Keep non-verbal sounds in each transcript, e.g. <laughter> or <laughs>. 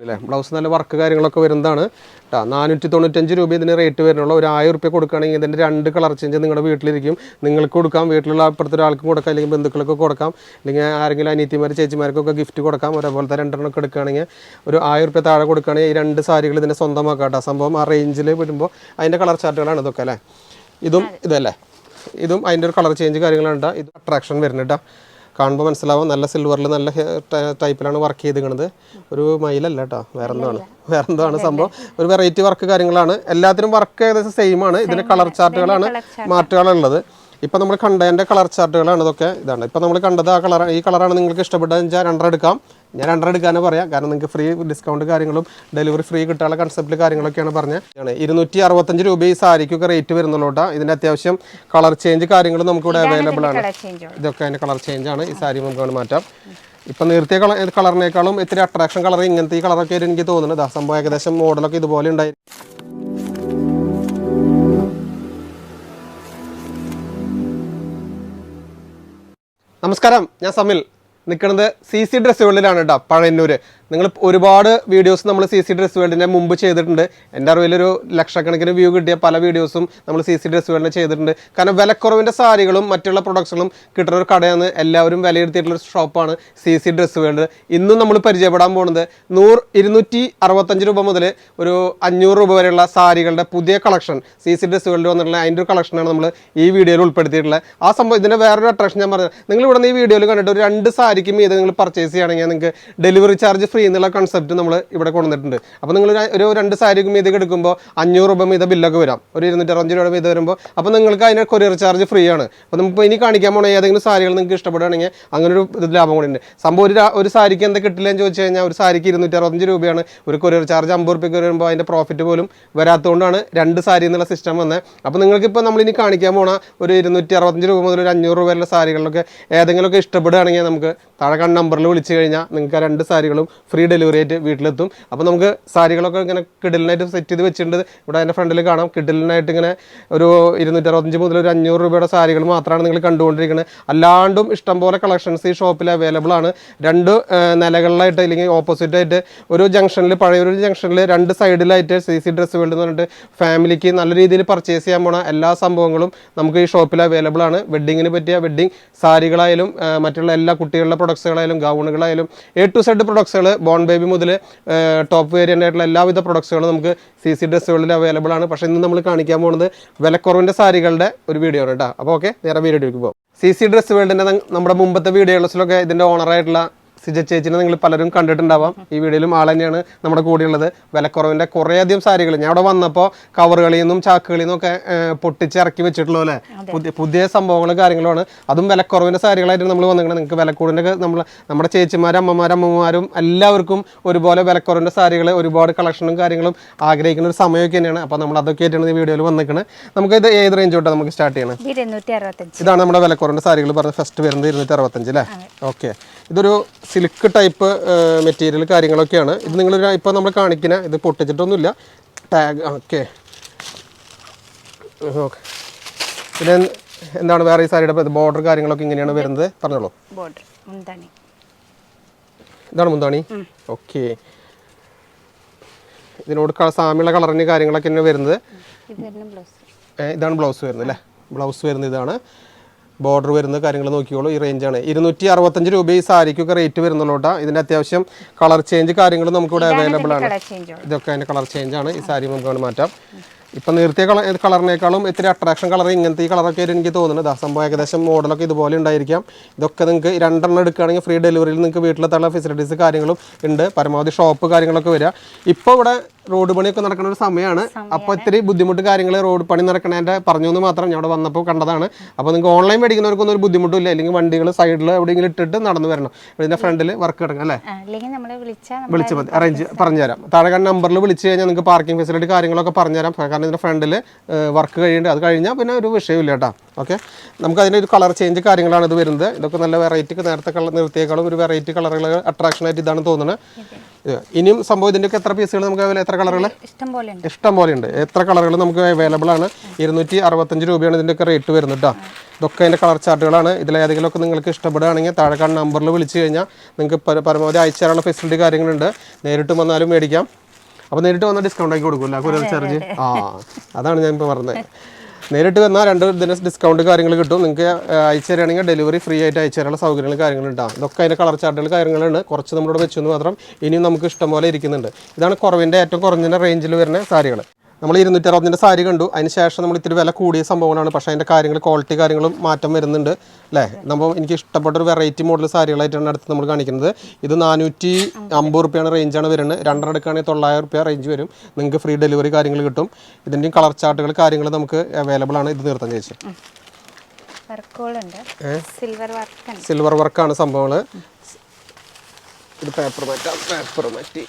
അല്ലേ? ബ്ലൗസ് നല്ല വർക്ക് കാര്യങ്ങളൊക്കെ വരുന്നതാണ്. കേട്ടോ നാനൂറ്റി തൊണ്ണൂറ്റഞ്ച് രൂപ ഇതിന് റേറ്റ് വരുന്നുള്ളൂ. ഒരു ആയിരം റുപ്യ കൊടുക്കുകയാണെങ്കിൽ ഇതിന്റെ രണ്ട് കളർ ചേഞ്ച് നിങ്ങളുടെ വീട്ടിലിരിക്കും. നിങ്ങൾക്ക് കൊടുക്കാം വീട്ടിലുള്ള അപ്പുറത്തെ ഒരാൾക്കും കൊടുക്കാം അല്ലെങ്കിൽ ബന്ധുക്കൾക്ക് കൊടുക്കാം അല്ലെങ്കിൽ ആരെങ്കിലും അനിയത്തിമാർ ചേച്ചിമാർക്കൊക്കെ ഗിഫ്റ്റ് കൊടുക്കാം ഒരേപോലത്തെ രണ്ടെണ്ണം എടുക്കുകയാണെങ്കിൽ ഒരു ആയിരം റുപ്യ താഴെ കൊടുക്കുകയാണെങ്കിൽ ഈ രണ്ട് സാരികൾ ഇതിനെ സ്വന്തമാക്കാം കേട്ടോ സംഭവം ആ റേഞ്ചിൽ വിടുമ്പോൾ അതിന്റെ കളർ ചാർട്ടുകളാണ് ഇതൊക്കെ അല്ലേ? ഇതും ഇതല്ലേ? ഇതും അതിന്റെ ഒരു കളർ ചേഞ്ച് കാര്യങ്ങളുണ്ട് ഇത് അട്രാക്ഷൻ വരുന്നുണ്ട് കാണുമ്പോൾ മനസ്സിലാവും നല്ല സിൽവറിൽ നല്ല ടൈപ്പിലാണ് വർക്ക് ചെയ്തിരിക്കുന്നത് ഒരു മയിലല്ല കേട്ടോ വേറെ എന്താണ് വേറെ എന്താണ് സംഭവം? ഒരു വെറൈറ്റി വർക്ക് കാര്യങ്ങളാണ്. എല്ലാത്തിനും വർക്ക് ഏകദേശം സെയിം ആണ്. ഇതിന് കളർ ചാർട്ടുകളാണ് മാറ്റുകളുള്ളത് ഇപ്പം നമ്മൾ കണ്ടതിന്റെ കളർ ചാർട്ടുകളാണ് ഇതൊക്കെ ഇതാണ്. ഇപ്പം നമ്മൾ കണ്ടത് ആ കളർ ഈ കളറാണ് നിങ്ങൾക്ക് ഇഷ്ടപ്പെട്ടതെന്ന് വെച്ചാൽ രണ്ടെണ്ണം എടുക്കാം. ഞാൻ രണ്ടെണ്ണം എടുക്കാനേ പറയാം. കാരണം നിങ്ങൾക്ക് ഫ്രീ ഡിസ്കൗണ്ട് കാര്യങ്ങളും ഡെലിവറി ഫ്രീ കിട്ടാനുള്ള കൺസെപ്റ്റിൽ കാര്യങ്ങളൊക്കെയാണ് പറഞ്ഞത്. ഇരുന്നൂറ്റി അറുപത്തഞ്ച് രൂപ ഈ സാരിക്കൊക്കെ റേറ്റ് വരുന്നുള്ളൂ ഇതിന്റെ അത്യാവശ്യം കളർ ചേഞ്ച് കാര്യങ്ങളും നമുക്കിവിടെ അവൈലബിൾ ആണ്. ഇതൊക്കെ അതിന്റെ കളർ ചേഞ്ച് ആണ്. ഈ സാരി നമുക്ക് മാറ്റാം. ഇപ്പം നേരത്തെ കളർ കളറിനേക്കാളും ഇത്തിരി അട്രാക്ഷൻ കളർ ഇങ്ങനത്തെ ഈ കളറൊക്കെ ആയിട്ട് എനിക്ക് തോന്നുന്നത് ആ സംഭവം ഏകദേശം മോഡലൊക്കെ ഇതുപോലെ ഉണ്ടായി. നമസ്കാരം. ഞാൻ സമിൽ. നിൽക്കുന്നത് സി സി ഡ്രസ്സുകളിലാണ് കേട്ടോ പഴയന്നൂർ നിങ്ങൾ ഒരുപാട് വീഡിയോസ് നമ്മൾ സി സി ഡ്രസ് വേൾഡിന്റെ മുമ്പ് ചെയ്തിട്ടുണ്ട്. എന്റെ അറിവിലൊരു ലക്ഷക്കണക്കിന് വ്യൂ കിട്ടിയ പല വീഡിയോസും നമ്മൾ സി സി ഡ്രസ് വേൾഡിൽ ചെയ്തിട്ടുണ്ട്. കാരണം വിലക്കുറവിന്റെ സാരികളും മറ്റുള്ള പ്രൊഡക്ട്സുകളും കിട്ടുന്ന ഒരു കടയാണ്. എല്ലാവരും വിലയിരുത്തിയിട്ടുള്ള ഷോപ്പാണ് സി സി ഡ്രസ് വേൾഡ് ഇന്നും നമ്മൾ പരിചയപ്പെടാൻ പോകുന്നത് നൂറ് ഇരുന്നൂറ്റി അറുപത്തഞ്ച് രൂപ മുതൽ ഒരു അഞ്ഞൂറ് രൂപ വരെയുള്ള സാരികളുടെ പുതിയ collection C C dress world വന്നിട്ടുള്ള അതിന്റെ ഒരു കളക്ഷനാണ് നമ്മൾ ഈ വീഡിയോയിൽ ഉൾപ്പെടുത്തിയിട്ടുള്ളത്. ആ സംഭവം ഇതിന്റെ വേറൊരു അട്രാക്ഷൻ ഞാൻ പറഞ്ഞത് നിങ്ങൾ ഇവിടെ നിന്ന് ഈ വീഡിയോയിൽ കണ്ടിട്ട് ഒരു രണ്ട് സാരിക്കും ഇത് നിങ്ങൾ പർച്ചേസ് ചെയ്യുകയാണെങ്കിൽ നിങ്ങൾക്ക് ഡെലിവറി ചാർജ് എന്നുള്ള കൺസെപ്റ്റ് നമ്മൾ ഇവിടെ കൊണ്ടുവന്നിട്ടുണ്ട്. അപ്പോൾ നിങ്ങൾ ഒരു- രണ്ട് സാരിക്ക് മീതെ എടുക്കുമ്പോൾ അഞ്ഞൂറ് രൂപ മീത ബില്ലൊക്കെ വരാം. ഒരു ഇരുന്നൂറ്റി അറുപഞ്ച് രൂപ മീത വരുമ്പോൾ അപ്പോൾ നിങ്ങൾക്ക് അതിന് കൊറിയർ ചാർജ് ഫ്രീ ആണ്. അപ്പോൾ നമുക്ക് ഇനി കാണിക്കാൻ പോണ ഏതെങ്കിലും സാരികൾ നിങ്ങൾക്ക് ഇഷ്ടപ്പെടുകയാണെങ്കിൽ അങ്ങനെ ഒരു ഇത് ലാഭം കൂടി ഉണ്ട്. സംഭവം ഒരു ഒരു സാരിക്ക് എന്താ കിട്ടില്ല എന്ന് ചോദിച്ചു കഴിഞ്ഞാൽ ഒരു സാരിക്ക് ഇരുന്നൂറ്റി അറുപത്തഞ്ച് രൂപയാണ്. ഒരു കൊറിയർ ചാർജ് അമ്പത് രൂപയ്ക്ക് വരുമ്പോൾ അതിന്റെ പ്രോഫിറ്റ് പോലും വരാത്തതുകൊണ്ടാണ് രണ്ട് സാരി എന്നുള്ള സിസ്റ്റം വന്നത് അപ്പോൾ നിങ്ങൾക്കിപ്പോൾ നമ്മളിനി കാണിക്കാൻ പോണ ഒരു ഇരുന്നൂറ്റി അറുപത്തഞ്ച് രൂപ മുതൽ ഒരു അഞ്ഞൂറ് രൂപ വരെയുള്ള സാരികളിലൊക്കെ ഏതെങ്കിലുമൊക്കെ ഇഷ്ടപ്പെടുകയാണെങ്കിൽ നമുക്ക് താഴെ കണ്ട നമ്പറിൽ വിളിച്ചു കഴിഞ്ഞാൽ നിങ്ങൾക്ക് ആ രണ്ട് സാരികളും ഫ്രീ ഡെലിവറി ആയിട്ട് വീട്ടിലെത്തും. അപ്പോൾ നമുക്ക് സാരികളൊക്കെ ഇങ്ങനെ കിടലിനായിട്ട് സെറ്റ് ചെയ്ത് വെച്ചിട്ടുണ്ട്. ഇവിടെ അതിന്റെ ഫ്രണ്ടിൽ കാണാം. കിഡിലിനായിട്ട് ഇങ്ങനെ ഒരു ഇരുന്നൂറ്റി അറുപത്തഞ്ച് മുതൽ ഒരു അഞ്ഞൂറ് രൂപയുടെ സാരികൾ മാത്രമാണ് നിങ്ങൾ കണ്ടുകൊണ്ടിരിക്കുന്നത് അല്ലാണ്ടും ഇഷ്ടംപോലെ കളക്ഷൻസ് ഈ ഷോപ്പിൽ അവൈലബിൾ ആണ്. രണ്ട് നിലകളിലായിട്ട് അല്ലെങ്കിൽ ഓപ്പോസിറ്റായിട്ട് ഒരു ജംഗ്ഷനിൽ പഴയൊരു ജംഗ്ഷനിൽ രണ്ട് സൈഡിലായിട്ട് സി സി ഡ്രസ് വേൾഡ് എന്ന് പറഞ്ഞിട്ട് ഫാമിലിക്ക് നല്ല രീതിയിൽ പർച്ചേസ് ചെയ്യാൻ പോണ എല്ലാ സംഭവങ്ങളും നമുക്ക് ഈ ഷോപ്പിൽ അവൈലബിൾ ആണ്. വെഡ്ഡിങ്ങിന് പറ്റിയ വെഡ്ഡിങ് സാരികളായാലും മറ്റുള്ള എല്ലാ കുട്ടികളുടെ പ്രൊഡക്ട്സുകളായാലും ഗൗണുകളായാലും എ ടു സെഡ് പ്രൊഡക്ട്സുകൾ ബോൺ ബേബി മുതൽ ടോപ്പ് വേരിയന്റ് ആയിട്ടുള്ള എല്ലാവിധ പ്രൊഡക്ട്സുകളും നമുക്ക് സി സി ഡ്രസ്സുകളിൽ അവൈലബിൾ ആണ്. പക്ഷേ ഇന്ന് നമ്മൾ കാണിക്കാൻ പോകുന്നത് വിലക്കുറവിന്റെ സാരികളുടെ ഒരു വീഡിയോ ആണ് കേട്ടോ. അപ്പോൾ ഓക്കെ നേരെ വീഡിയോയിലേക്ക് പോകും സി സി ഡ്രസ് വേൾഡിന്റെ നമ്മുടെ മുമ്പത്തെ വീഡിയോസിലൊക്കെ ഇതിന്റെ ഓണറായിട്ടുള്ള സിജ ചേച്ചിനെ നിങ്ങൾ പലരും കണ്ടിട്ടുണ്ടാവാം. ഈ വീഡിയോയിലും ആൾ തന്നെയാണ് നമ്മുടെ കൂടെയുള്ളത്. വിലക്കുറവിന്റെ കുറേയധികം സാരികൾ. ഞാൻ അവിടെ വന്നപ്പോൾ കവറുകളിൽ നിന്നും ചാക്കുകളിൽ നിന്നൊക്കെ ഒക്കെ പൊട്ടിച്ച് ഇറക്കി വെച്ചിട്ടുള്ളൂ അല്ലേ? പുതിയ പുതിയ സംഭവങ്ങളും കാര്യങ്ങളുമാണ്. അതും വിലക്കുറവിന്റെ സാരികളായിട്ട് നമ്മൾ വന്നിരിക്കുന്നത്. നിങ്ങൾക്ക് വിലക്കൂടിന്റെ നമ്മൾ നമ്മുടെ ചേച്ചിമാരും അമ്മമാരും അമ്മമാരും എല്ലാവർക്കും ഒരുപോലെ വിലക്കുറവിന്റെ സാരികൾ ഒരുപാട് കളക്ഷനും കാര്യങ്ങളും ആഗ്രഹിക്കുന്ന ഒരു സമയമൊക്കെ തന്നെയാണ്. അപ്പോൾ നമ്മൾ അതൊക്കെ ആയിട്ടാണ് ഈ വീഡിയോയിൽ വന്നിരിക്കുന്നത്. നമുക്ക് ഇത് ഏത് റേഞ്ച് തൊട്ടാണ് നമുക്ക് സ്റ്റാർട്ട് ചെയ്യണം? ഇരുന്നൂറ്റി അറുപത്തഞ്ച്. ഇതാണ് നമ്മുടെ വിലക്കുറവിന്റെ സാരികൾ പറഞ്ഞ ഫസ്റ്റ് വരുന്നത് ഇരുന്നൂറ്റി അറുപത്തഞ്ച് അല്ലേ? ഓക്കെ ഇതൊരു സിൽക്ക് ടൈപ്പ് മെറ്റീരിയൽ കാര്യങ്ങളൊക്കെയാണ്. ഇത് നിങ്ങൾ ഇപ്പോൾ നമ്മൾ കാണിക്കുന്ന ഇത് പൊട്ടിച്ചിട്ടൊന്നുമില്ല. ടാഗ് ഓക്കെ ഓക്കെ പിന്നെ എന്താണ് വേറെ ഈ സാരിയുടെ ബോർഡർ കാര്യങ്ങളൊക്കെ ഇങ്ങനെയാണ് വരുന്നത്? പറഞ്ഞോളൂ. ഇതാണ് മുന്താണി? ഓക്കെ ഇതിനോട് സാമ്യമുള്ള കളറിന് കാര്യങ്ങളൊക്കെ തന്നെ വരുന്നത്. ഇതാണ് ബ്ലൗസ് വരുന്നത് അല്ലേ? ബ്ലൗസ് വരുന്നത് ഇതാണ്. ബോർഡർ വരുന്ന കാര്യങ്ങൾ നോക്കിയോളൂ ഈ റേഞ്ചാണ്. ഇരുന്നൂറ്റി അറുപത്തഞ്ച് രൂപ ഈ സാരിക്കൊക്കെ റേറ്റ് വരുന്നുള്ളൂ കേട്ടോ ഇതിന്റെ അത്യാവശ്യം കളർ ചേഞ്ച് കാര്യങ്ങൾ നമുക്കിവിടെ അവൈലബിൾ ആണ്. ഇതൊക്കെ അതിന്റെ കളർ ചേഞ്ച് ആണ്. ഈ സാരി നമുക്ക് മാറ്റാം. ഇപ്പം നേരത്തെ കളർ കളറിനേക്കാളും ഇത്തിരി അട്രാക്ഷൻ കളർ ഇങ്ങനത്തെ ഈ കളറൊക്കെ ആയിട്ട് എനിക്ക് തോന്നുന്നത് സംഭവം ഏകദേശം മോഡലൊക്കെ ഇതുപോലെ ഉണ്ടായിരിക്കാം. ഇതൊക്കെ നിങ്ങൾക്ക് രണ്ടെണ്ണം എടുക്കുകയാണെങ്കിൽ ഫ്രീ ഡെലിവറിയിൽ നിങ്ങൾക്ക് വീട്ടിലെത്താനുള്ള ഫെസിലിറ്റീസ് കാര്യങ്ങളും ഉണ്ട്. പരമാവധി ഷോപ്പ് കാര്യങ്ങളൊക്കെ വരിക. ഇപ്പോൾ ഇവിടെ റോഡ് പണിയൊക്കെ നടക്കുന്ന ഒരു സമയമാണ് അപ്പോൾ ഇത്തിരി ബുദ്ധിമുട്ട് കാര്യങ്ങൾ റോഡ് പണി നടക്കണേന്റെ പറഞ്ഞു എന്ന് മാത്രം ഞാൻ ഇവിടെ വന്നപ്പോൾ കണ്ടതാണ്. അപ്പോൾ നിങ്ങൾക്ക് ഓൺലൈൻ മേടിക്കുന്നവർക്കൊന്നും ഒരു ബുദ്ധിമുട്ടില്ല അല്ലെങ്കിൽ വണ്ടികൾ സൈഡിൽ എവിടെയെങ്കിലും ഇട്ടിട്ട് നടന്നു വരണം. ഇതിന്റെ ഫ്രണ്ടിൽ വർക്ക് കിടക്കും അല്ലേ? വിളിച്ച് മതി. അറേഞ്ച് പറഞ്ഞുതരാം. താഴെ കാണുന്ന നമ്പറിൽ വിളിച്ച് കഴിഞ്ഞാൽ നിങ്ങൾക്ക് പാർക്കിംഗ് ഫെസിലിറ്റി കാര്യങ്ങളൊക്കെ പറഞ്ഞുതരാം. കാരണം ഇതിന്റെ ഫ്രണ്ടിൽ വർക്ക് കഴിയേണ്ടത് അത് കഴിഞ്ഞാൽ പിന്നെ ഒരു വിഷയമില്ല കേട്ടോ. ഓക്കെ നമുക്ക് അതിന്റെ ഒരു കളർ ചേഞ്ച് കാര്യങ്ങളാണ് ഇത് വരുന്നത്. ഇതൊക്കെ നല്ല വെറൈറ്റി നേരത്തെ കളർ നിർത്തിയേക്കാളും ഒരു വെറൈറ്റി കളറുകൾ അട്രാക്ഷൻ ആയിട്ട് ഇതാണ് തോന്നുന്നത്. ഇനിയും സംഭവം ഇതിന്റെയൊക്കെ എത്ര പീസുകൾ നമുക്ക് അവൈലബിൾ എത്ര കളറുകൾ ഇഷ്ടം പോലെ ഉണ്ട്. എത്ര കളറുകൾ നമുക്ക് അവൈലബിൾ ആണ്? ഇരുന്നൂറ്റി അറുപത്തഞ്ച് രൂപയാണ് ഇതിന്റെയൊക്കെ റേറ്റ് വരുന്നത് കേട്ടോ. ഇതൊക്കെ അതിന്റെ കളർ ചാർട്ടുകളാണ് ഇതിലേതെങ്കിലുമൊക്കെ നിങ്ങൾക്ക് ഇഷ്ടപ്പെടുകയാണെങ്കിൽ താഴെ കാണുന്ന നമ്പറിൽ വിളിച്ചു കഴിഞ്ഞാൽ നിങ്ങൾക്ക് പര- പരമാവധി അയച്ചു തരാനുള്ള ഫെസിലിറ്റി കാര്യങ്ങളുണ്ട്. നേരിട്ട് വന്നാലും മേടിക്കാം. അപ്പോൾ നേരിട്ട് വന്നാൽ ഡിസ്കൗണ്ട് ആക്കി കൊടുക്കില്ല? കൊറിയർ ചാർജ് ആ അതാണ് ഞാൻ ഇപ്പോൾ പറഞ്ഞത്. നേരിട്ട് വന്നാൽ രണ്ട് ഇതിന് ഡിസ്കൗണ്ട് കാര്യങ്ങൾ കിട്ടും. നിങ്ങൾക്ക് അയച്ചു തരികയാണെങ്കിൽ ഡെലിവറി ഫ്രീ ആയിട്ട് അയച്ചു തരാനുള്ള സൗകര്യങ്ങൾ കാര്യങ്ങളുണ്ടാകും ഇതൊക്കെ അതിന്റെ കളർ ചാർട്ടുകൾ കാര്യങ്ങളുണ്ട് കുറച്ച് നമ്മളോട് വെച്ചെന്ന് മാത്രം ഇനിയും നമുക്ക് ഇഷ്ടം പോലെ ഇരിക്കുന്നുണ്ട്. ഇതാണ് കുറവിന്റെ ഏറ്റവും കുറഞ്ഞ റേഞ്ചിൽ വരുന്ന സാരികൾ നമ്മൾ ഇരുന്നൂറ്റി അറുപതിന്റെ സാരി കണ്ടു. അതിന് ശേഷം നമ്മൾ ഇത്തിരി വില കൂടിയ സംഭവങ്ങളാണ്. പക്ഷേ അതിന്റെ കാര്യങ്ങൾ ക്വാളിറ്റി കാര്യങ്ങളും മാറ്റം വരുന്നുണ്ട്. അല്ലേ നമ്മൾ എനിക്ക് ഇഷ്ടപ്പെട്ട ഒരു വെറൈറ്റി മോഡൽ സാരികളായിട്ടാണ് അടുത്ത് നമ്മൾ കാണിക്കുന്നത്. ഇത് നാനൂറ്റി അമ്പത് റുപ്യാണ് റേഞ്ചാണ് വരുന്നത്. രണ്ടര എടുക്കുകയാണെങ്കിൽ തൊള്ളായിരം റുപ്യ റേഞ്ച് വരും. നിങ്ങൾക്ക് ഫ്രീ ഡെലിവറി കാര്യങ്ങൾ കിട്ടും. ഇതിന്റെയും കളർ ചാർട്ടുകൾ കാര്യങ്ങൾ നമുക്ക് അവൈലബിൾ ആണ്. ഇത് നിർത്താൻ ചേച്ചി. സിൽവർ വർക്കാണ് സംഭവങ്ങൾ ഇത് പേപ്പർ മാറ്റാം. പേപ്പർ മാറ്റി.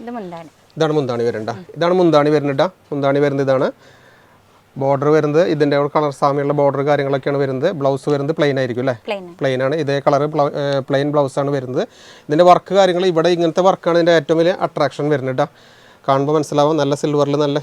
ഇത് ഇതാണ് മുന്താണി വരണ്ട. ഇതാണ് മുന്താണി വരുന്നിട്ട മുന്താണി വരുന്നത് ഇതാണ്. ബോർഡർ വരുന്നത് ഇതിന്റെ കളർ സാമ്യമുള്ള ബോർഡർ കാര്യങ്ങളൊക്കെയാണ് വരുന്നത്. ബ്ലൗസ് വരുന്നത് പ്ലെയിൻ ആയിരിക്കും അല്ലേ? പ്ലെയിൻ ആണ്. ഇതേ കളർ പ്ലെയിൻ ബ്ലൗസ് ആണ് വരുന്നത്. ഇതിന്റെ വർക്ക് കാര്യങ്ങൾ ഇവിടെ ഇങ്ങനത്തെ വർക്കാണ് ഇതിന്റെ ഏറ്റവും വലിയ അട്രാക്ഷൻ വരുന്നത് കേട്ടോ കാണുമ്പോൾ മനസ്സിലാവും നല്ല സിൽവറിൽ നല്ല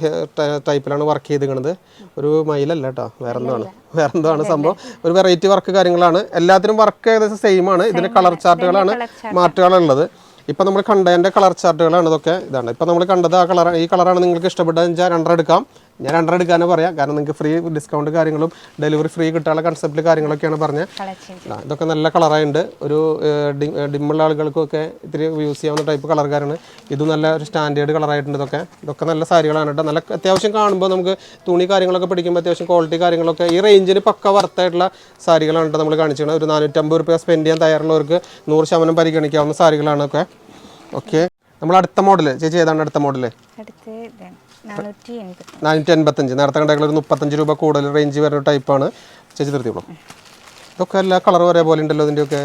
ടൈപ്പിലാണ് വർക്ക് ചെയ്തിരിക്കുന്നത്. ഒരു മയിലല്ല കേട്ടോ വേറെ എന്താണ് വേറെ എന്താണ് സംഭവം? ഒരു വെറൈറ്റി വർക്ക് കാര്യങ്ങളാണ്. എല്ലാത്തിനും വർക്ക് ഏകദേശം സെയിം ആണ്. ഇതിന്റെ കളർ ചാർട്ടുകളാണ് മാറ്റുകളുള്ളത് ഇപ്പം നമ്മൾ കണ്ടതിന്റെ കളർ ചാർട്ടുകളാണ് ഇതൊക്കെ ഇതാണ്. ഇപ്പം നമ്മൾ കണ്ടത് ആ കളർ ഈ കളറാണ് നിങ്ങൾക്ക് ഇഷ്ടപ്പെട്ടതെന്ന് വെച്ചാൽ രണ്ടര എടുക്കാം. ഞാൻ രണ്ടര എടുക്കാനേ പറയാം. കാരണം നിങ്ങൾക്ക് ഫ്രീ ഡിസ്കൗണ്ട് കാര്യങ്ങളും ഡെലിവറി ഫ്രീ കിട്ടാനുള്ള കൺസെപ്റ്റ് കാര്യങ്ങളൊക്കെയാണ് പറഞ്ഞത് ഇതൊക്കെ നല്ല കളറായുണ്ട് ഒരു ഡിമ്മുള്ള ആളുകൾക്കും ഒക്കെ ഡിമ്മുള്ള ആളുകൾക്കൊക്കെ ഇത്തിരി യൂസ് ചെയ്യാവുന്ന ടൈപ്പ് കളർക്കാരാണ് ഇത് നല്ല ഒരു സ്റ്റാൻഡേർഡ് കളറായിട്ടുണ്ട് ഇതൊക്കെ. ഇതൊക്കെ നല്ല സാരികളാണ് കേട്ടോ നല്ല അത്യാവശ്യം കാണുമ്പോൾ നമുക്ക് തുണി കാര്യങ്ങളൊക്കെ പിടിക്കുമ്പോൾ അത്യാവശ്യം ക്വാളിറ്റി കാര്യങ്ങളൊക്കെ ഈ റേഞ്ചിന് പക്ക വർത്തായിട്ടുള്ള സാരികളാണ് കേട്ടോ നമ്മൾ കാണിച്ചിരിക്കുന്നത് ഒരു നാനൂറ്റമ്പത് രൂപ സ്പെൻഡ് ചെയ്യാൻ തയ്യാറുള്ളവർക്ക് നൂറ് ശതമാനം പരിഗണിക്കാവുന്ന സാരികളാണ് ഒക്കെ. ഓക്കെ നമ്മൾ അടുത്ത മോഡൽ ചേച്ചി ഏതാണ് അടുത്ത മോഡൽ നാനൂറ്റി എൺപത്തി നാനൂറ്റി എൺപത്തഞ്ച് നേരത്തെ കണ്ടെങ്കിൽ ഒരു മുപ്പത്തഞ്ച് രൂപ കൂടുതൽ റേഞ്ച് വരുന്ന ടൈപ്പാണ് ചേച്ചി നിർത്തിയോളൂ ഇതൊക്കെ എല്ലാ കളറും ഒരേപോലെ ഉണ്ടല്ലോ ഇതിന്റെയൊക്കെ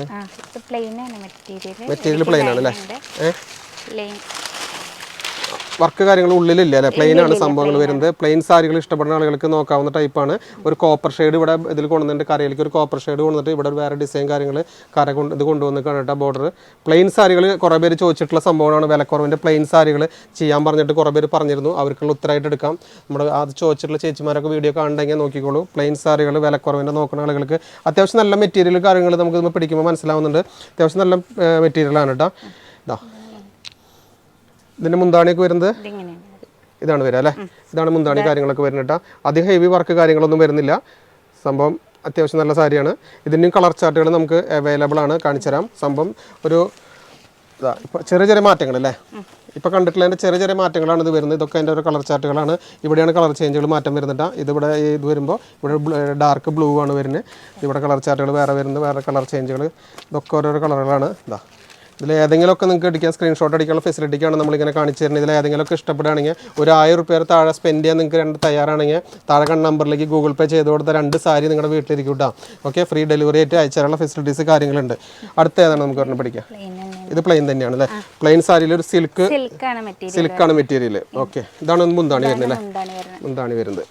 മെറ്റീരിയൽ പ്ലെയിൻ ആണ് അല്ലേ ഏഹ് വർക്ക് കാര്യങ്ങൾ ഉള്ളിലില്ല അല്ലെ? പ്ലെയിൻ ആണ് സംഭവങ്ങൾ വരുന്നത്. പ്ലെയിൻ സാരികൾ ഇഷ്ടപ്പെടുന്ന ആളുകൾക്ക് നോക്കാവുന്ന ടൈപ്പാണ് ഒരു കോപ്പർ ഷെയ്ഡ് ഇവിടെ ഇതിൽ കൊണ്ടുവന്നിട്ട് കരയിലേക്ക് ഒരു കോപ്പർ ഷെയ്ഡ് കൊണ്ടുവന്നിട്ട് ഇവിടെ ഒരു വേറെ ഡിസൈൻ കാര്യങ്ങൾ കര കൊണ്ട് ഇത് കൊണ്ടുവന്ന് കേട്ടോ ബോർഡർ പ്ലെയിൻ സാരികൾ കുറേ പേര് ചോദിച്ചിട്ടുള്ള സംഭവമാണ് വിലക്കുറവിന്റെ പ്ലെയിൻ സാരികൾ ചെയ്യാൻ പറഞ്ഞിട്ട് കുറേ പേര് പറഞ്ഞിരുന്നു. അവർക്കുള്ള ഉത്തരമായിട്ട് എടുക്കാം. നമ്മുടെ അത് ചോദിച്ചിട്ടുള്ള ചേച്ചിമാരൊക്കെ വീഡിയോ കാണണ്ടെങ്കിൽ നോക്കിക്കോളൂ. പ്ലെയിൻ സാരികൾ വിലക്കുറവിന്റെ നോക്കുന്ന ആളുകൾക്ക് അത്യാവശ്യം നല്ല മെറ്റീരിയൽ കാര്യങ്ങൾ നമുക്ക് പിടിക്കുമ്പോൾ മനസ്സിലാവുന്നുണ്ട്. അത്യാവശ്യം നല്ല മെറ്റീരിയലാണ് കേട്ടോ. ഇതാ ഇതിന്റെ മുന്താണിയൊക്കെ വരുന്നത്? ഇതാണ് വരിക അല്ലേ? ഇതാണ് മുന്താണി കാര്യങ്ങളൊക്കെ വരുന്നത് കേട്ടോ. അധികം ഹെവി വർക്ക് കാര്യങ്ങളൊന്നും വരുന്നില്ല. സംഭവം അത്യാവശ്യം നല്ല സാരിയാണ്. ഇതിന്റെയും കളർ ചാർട്ടുകൾ നമുക്ക് അവൈലബിൾ ആണ്. കാണിച്ചു തരാം. സംഭവം ഒരു ഇതാ ഇപ്പോൾ ചെറിയ ചെറിയ മാറ്റങ്ങൾ അല്ലേ? ഇപ്പോൾ കണ്ടിട്ടുള്ളതിന്റെ ചെറിയ ചെറിയ മാറ്റങ്ങളാണ് ഇത് വരുന്നത്. ഇതൊക്കെ അതിന്റെ ഒരു കളർ ചാർട്ടുകളാണ് ഇവിടെയാണ് കളർ ചേഞ്ചുകൾ മാറ്റം വരുന്നുണ്ട് ഇതിവിടെ ഇത് വരുമ്പോൾ ഇവിടെ ഡാർക്ക് ബ്ലൂ ആണ് വരുന്നത്. ഇവിടെ കളർ ചാർട്ടുകൾ വേറെ വരുന്നത്. വേറെ കളർ ചേഞ്ചുകൾ ഇതൊക്കെ ഓരോരോ കളറുകളാണ് ഇതാ. ഇതിൽ ഏതെങ്കിലുമൊക്കെ നിങ്ങൾക്ക് അടിക്കാൻ സ്ക്രീൻഷോട്ട് അടിക്കാനുള്ള ഫെസിലിറ്റിക്കാണ് നമ്മളിങ്ങനെ കാണിച്ചു തരുന്നത്. ഇതിൽ ഏതെങ്കിലുമൊക്കെ ഇഷ്ടപ്പെടുകയാണെങ്കിൽ ഒരു ആയിരം റുപ്യ താഴെ സ്പെൻഡ് ചെയ്യാൻ നിങ്ങൾക്ക് രണ്ട് തയ്യാറാണെങ്കിൽ താഴെ കണ്ട നമ്പറിലേക്ക് ഗൂഗിൾ പേ ചെയ്ത് കൊടുത്ത രണ്ട് സാരി നിങ്ങളുടെ വീട്ടിലിരിക്കും കേട്ടോ ഓക്കെ ഫ്രീ ഡെലിവറി ആയിട്ട് അയച്ചാലുള്ള ഫെസിലിറ്റീസ് കാര്യങ്ങളുണ്ട്. അടുത്ത ഏതാണ് നമുക്ക് പറഞ്ഞു പഠിക്കാം? ഇത് പ്ലെയിൻ തന്നെയാണ് അല്ലേ? പ്ലെയിൻ സാരിയിൽ ഒരു സിൽക്ക് സിൽക്കാണ് മെറ്റീരിയൽ ഓക്കെ ഇതാണ് മുന്താണി വരുന്നത് അല്ലേ? മുന്താണി വരുന്നത്.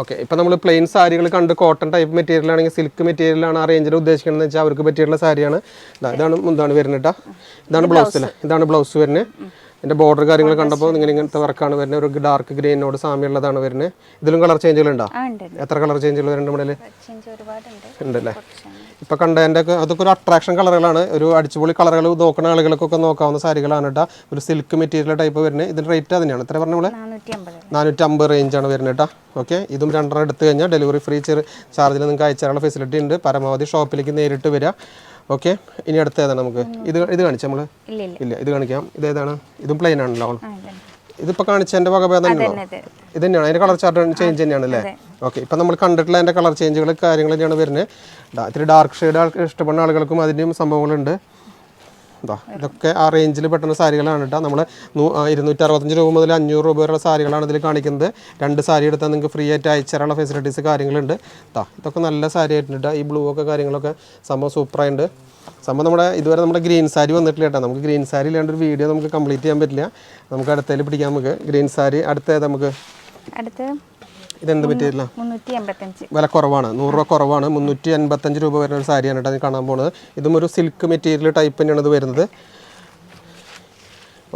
ഓക്കെ ഇപ്പം നമ്മൾ പ്ലെയിൻ സാരികൾ കണ്ട് കോട്ടൺ ടൈപ്പ് മെറ്റീരിയൽ ആണെങ്കിൽ സിൽക്ക് മെറ്റീരിയൽ ആണ് ആ റേഞ്ചിൽ ഉദ്ദേശിക്കുന്നത് വെച്ചാൽ അവർക്ക് പറ്റിയുള്ള സാരിയാണ്. ഇതാണ് ഇതാണ് വരുന്നത് കേട്ടോ ഇതാണ് ബ്ലൗസ് അല്ലേ ഇതാണ് ബ്ലൗസ് വരുന്നത്. ഇതിന്റെ ബോർഡർ കാര്യങ്ങൾ കണ്ടപ്പോൾ ഇങ്ങനെ ഇങ്ങനത്തെ വർക്കാണ് വരുന്നത്. ഒരു ഡാർക്ക് ഗ്രീനോട് സാമ്യമുള്ളതാണ് വരുന്നത്. ഇതിലും കളർ ചേഞ്ചുകൾ ഉണ്ടോ. എത്ര കളർ ചേഞ്ചുകൾ വരുന്നുണ്ട് ഉണ്ടല്ലേ? കുറച്ചാണ് ഇപ്പം കണ്ടതിന്റെ ഒക്കെ അതൊക്കെ ഒരു അട്രാക്ഷൻ കളറുകളാണ്. ഒരു അടിച്ചുപൊളി കളറുകൾ നോക്കുന്ന ആളുകൾക്കൊക്കെ നോക്കാവുന്ന സാരികളാണ് കേട്ടോ. ഒരു സിൽക്ക് മെറ്റീരിയൽ ടൈപ്പ് വരുന്നത്. ഇതിന്റെ റേറ്റ് തന്നെയാണ് എത്ര പറഞ്ഞു നമ്മൾ നാനൂറ്റമ്പത് റേഞ്ചാണ് വരുന്നത് കേട്ടോ. ഓക്കെ ഇതും രണ്ടെണ്ണം എടുത്തു കഴിഞ്ഞാൽ ഡെലിവറി ഫ്രീ ചെറിയ ചാർജിൽ നിങ്ങൾക്ക് അയച്ചാലുള്ള ഫെസിലിറ്റി ഉണ്ട്. പരമാവധി ഷോപ്പിലേക്ക് നേരിട്ട് വരിക ഓക്കെ ഇനി അടുത്ത ഏതാണ് നമുക്ക്? ഇത് ഇത് കാണിച്ചാൽ നമ്മൾ ഇല്ല ഇത് കാണിക്കാം. ഇത് ഏതാണ്? ഇതും പ്ലെയിൻ ആണല്ലോ ആ കാണിച്ച എന്റെ കാണിച്ചതിന്റെ വകഭേദം ഇത് തന്നെയാണ് അതിന്റെ കളർ ചാർട്ട് ചേഞ്ച് തന്നെയാണ് അല്ലേ ഓക്കെ ഇപ്പൊ നമ്മൾ കണ്ടിട്ടുള്ള എന്റെ കളർ ചേഞ്ചുകൾ കാര്യങ്ങൾ തന്നെയാണ് വരുന്നത്. ഇത്തിരി ഡാർക്ക് ഷെയ്ഡ് ആൾക്ക് ഇഷ്ടപ്പെടുന്ന ആളുകൾക്കും അതിന്റെയും സംഭവങ്ങളുണ്ട്. ഇതാ ഇതൊക്കെ ആ റേഞ്ചിൽ പെട്ടുന്ന സാരികളാണ് കേട്ടോ നമ്മൾ ഇരുന്നൂറ്റി അറുപത്തഞ്ച് രൂപ മുതൽ അഞ്ഞൂറ് രൂപ വരെയുള്ള സാരികളാണ് ഇതിൽ കാണിക്കുന്നത്. രണ്ട് സാരി എടുത്താൽ നിങ്ങൾക്ക് ഫ്രീ ആയിട്ട് അയച്ചുതരാനുള്ള ഫെസിലിറ്റീസ് കാര്യങ്ങളുണ്ട്. ദാ ഇതൊക്കെ നല്ല സാരി ആയിട്ടുണ്ട് ട്ടോ. ഈ ബ്ലൂ ഒക്കെ കാര്യങ്ങളൊക്കെ സംഭവം സൂപ്പറായിട്ടുണ്ട് സംഭവം നമ്മുടെ ഇതുവരെ നമ്മുടെ ഗ്രീൻ സാരി വന്നിട്ടില്ല കേട്ടോ നമുക്ക് ഗ്രീൻ സാരി ഇല്ലാണ്ട് ഒരു വീഡിയോ നമുക്ക് കംപ്ലീറ്റ് ചെയ്യാൻ പറ്റില്ല. നമുക്ക് അടുത്തതിൽ പിടിക്കാം നമുക്ക്. ഗ്രീൻ സാരി അടുത്തേത് നമുക്ക്. അടുത്ത് ഇതെന്ത് പറ്റിയില്ല വില കുറവാണ്. നൂറ് രൂപ കുറവാണ്. മുന്നൂറ്റി എൺപത്തഞ്ച് രൂപ വരുന്ന ഒരു സാരിയാണ് കേട്ടോ ഞാൻ കാണാൻ പോകുന്നത് ഇതും ഒരു സിൽക്ക് മെറ്റീരിയൽ ടൈപ്പ് തന്നെയാണ് ഇത് വരുന്നത്.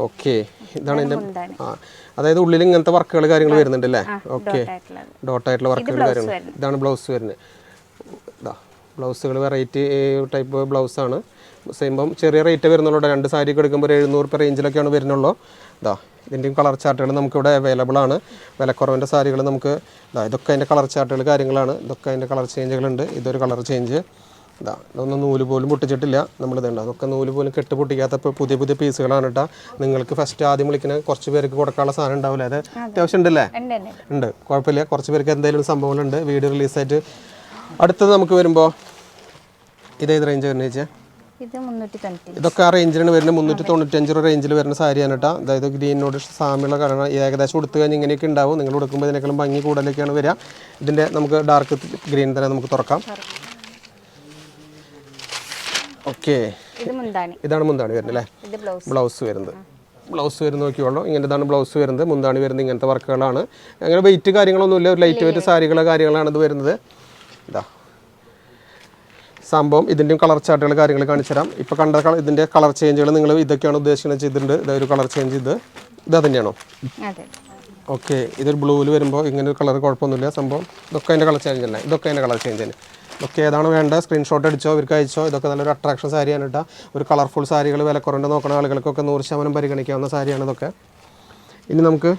ഓക്കെ ഇതാണ് എന്റെ ആ അതായത് ഉള്ളിൽ ഇങ്ങനത്തെ വർക്കുകൾ കാര്യങ്ങൾ വരുന്നുണ്ട് അല്ലേ ഓക്കെ ഡോട്ടായിട്ടുള്ള വർക്കുകൾ കാര്യങ്ങൾ ഇതാണ് ബ്ലൗസ് വരുന്നത്. ഇതാ ബ്ലൗസുകൾ വെറൈറ്റി ടൈപ്പ് ബ്ലൗസ് ബ്ലൗസാണ് സെയിം ചെറിയ റേറ്റ് വരുന്നുള്ളൂ രണ്ട് സാരി കൊടുക്കുമ്പോൾ എടുക്കുമ്പോൾ ഒരു എഴുന്നൂറ് രൂപ റേഞ്ചിലൊക്കെയാണ് വരുന്നുള്ളൂ. ഇതാ ഇതിന്റെയും കളർ ചാർട്ടുകൾ നമുക്കിവിടെ അവൈലബിൾ ആണ്. വിലക്കുറവിന്റെ സാരികൾ നമുക്ക് ഇതാ ഇതൊക്കെ അതിന്റെ കളർ ചാർട്ടുകൾ കാര്യങ്ങളാണ്. ഇതൊക്കെ അതിന്റെ കളർ ചേഞ്ചുകളുണ്ട് ഇതൊരു കളർ ചേഞ്ച് ഇതാ ഇതൊന്നും നൂൽ പോലും പൊട്ടിച്ചിട്ടില്ല. നമ്മളിതുണ്ട് അതൊക്കെ നൂൽ പോലും കെട്ട് പൊട്ടിക്കാത്ത പുതിയ പുതിയ പീസുകളാണ് കേട്ടോ. നിങ്ങൾക്ക് ഫസ്റ്റ് ആദ്യം വിളിക്കുന്ന കുറച്ച് പേർക്ക് കൊടുക്കാനുള്ള സാധനം ഉണ്ടാവില്ല. അത്? അത്യാവശ്യം ഉണ്ടല്ലേ? ഉണ്ട് കുഴപ്പമില്ല. കുറച്ച് പേർക്ക് എന്തെങ്കിലും സംഭവങ്ങളുണ്ട് വീഡിയോ റിലീസായിട്ട് അടുത്തത് നമുക്ക് വരുമ്പോൾ ഇതേത് റേഞ്ച് വരുന്നത് ചേച്ചാ? ഇത് മുന്നൂറ്റി തൊണ്ണൂറ്റി ഇതൊക്കെ ആ റേഞ്ചിലാണ് വരുന്നത്. മുന്നൂറ്റി തൊണ്ണൂറ്റഞ്ച് രൂപ റേഞ്ചിൽ വരുന്ന സാരിയാണ് കേട്ടോ. അതായത് ഗ്രീനോട് സാമ്യമുള്ള കാരണം ഏകദേശം കൊടുത്തു കഴിഞ്ഞാൽ ഇങ്ങനെയൊക്കെ ഉണ്ടാവും. നിങ്ങൾ കൊടുക്കുമ്പോൾ ഇതിനേക്കാളും ഭംഗി കൂടുതലൊക്കെയാണ് വരിക. ഇതിന്റെ നമുക്ക് ഡാർക്ക് ഗ്രീൻ തന്നെ നമുക്ക് തുറക്കാം. ഓക്കെ ഇതാണ് മുന്താണി വരുന്നത് അല്ലേ? ബ്ലൗസ്. വരുന്നത്. ബ്ലൗസ് വരുന്ന നോക്കിയോളൂ ഇങ്ങനത്താണ് ബ്ലൗസ് വരുന്നത്. മുന്താണി വരുന്നത് ഇങ്ങനത്തെ വർക്കുകളാണ്. അങ്ങനെ വെയിറ്റ് കാര്യങ്ങളൊന്നുമില്ല. ഒരു ലൈറ്റ് വെയിറ്റ് സാരികളോ കാര്യങ്ങളാണ് ഇത് വരുന്നത്. ഇതാ. സംഭവം ഇതിന്റെയും കളർ ചാർട്ടുകൾ കാര്യങ്ങൾ കാണിച്ചു തരാം. ഇപ്പോൾ കണ്ട കള- ഇതിന്റെ കളർ ചേഞ്ചുകൾ നിങ്ങൾ ഇതൊക്കെയാണ് ഉദ്ദേശിക്കുന്നത് ചെയ്തിട്ടുണ്ട്. ഇതൊരു കളർ ചേഞ്ച് ഇത്. ഇത് അതിന്റെയാണോ അതെ. ഓക്കെ. ഇതൊരു ബ്ലൂവിൽ വരുമ്പോൾ ഇങ്ങനെ ഒരു കളർ കുഴപ്പമൊന്നുമില്ല. സംഭവം ഇതൊക്കെ അതിന്റെ കളർ ചേഞ്ച് തന്നെ. ഇതൊക്കെ അതിന്റെ കളർ ചേഞ്ച് തന്നെ. ഇതൊക്കെ ഏതാണ് വേണ്ടത്? സ്ക്രീൻഷോട്ട് അടിച്ചോ ഇവർക്ക് അയച്ചോ? ഇതൊക്കെ നല്ലൊരു അട്രാക്ഷൻ സാരിയാണ് കേട്ടോ. ഒരു കളർഫുൾ സാരികൾ വിലക്കുറവിന്റെ നോക്കുന്ന ആളുകൾക്കൊക്കെ നൂറ് ശതമാനം പരിഗണിക്കാവുന്ന സാരിയാണ് ഇതൊക്കെ. ഇനി നമുക്ക്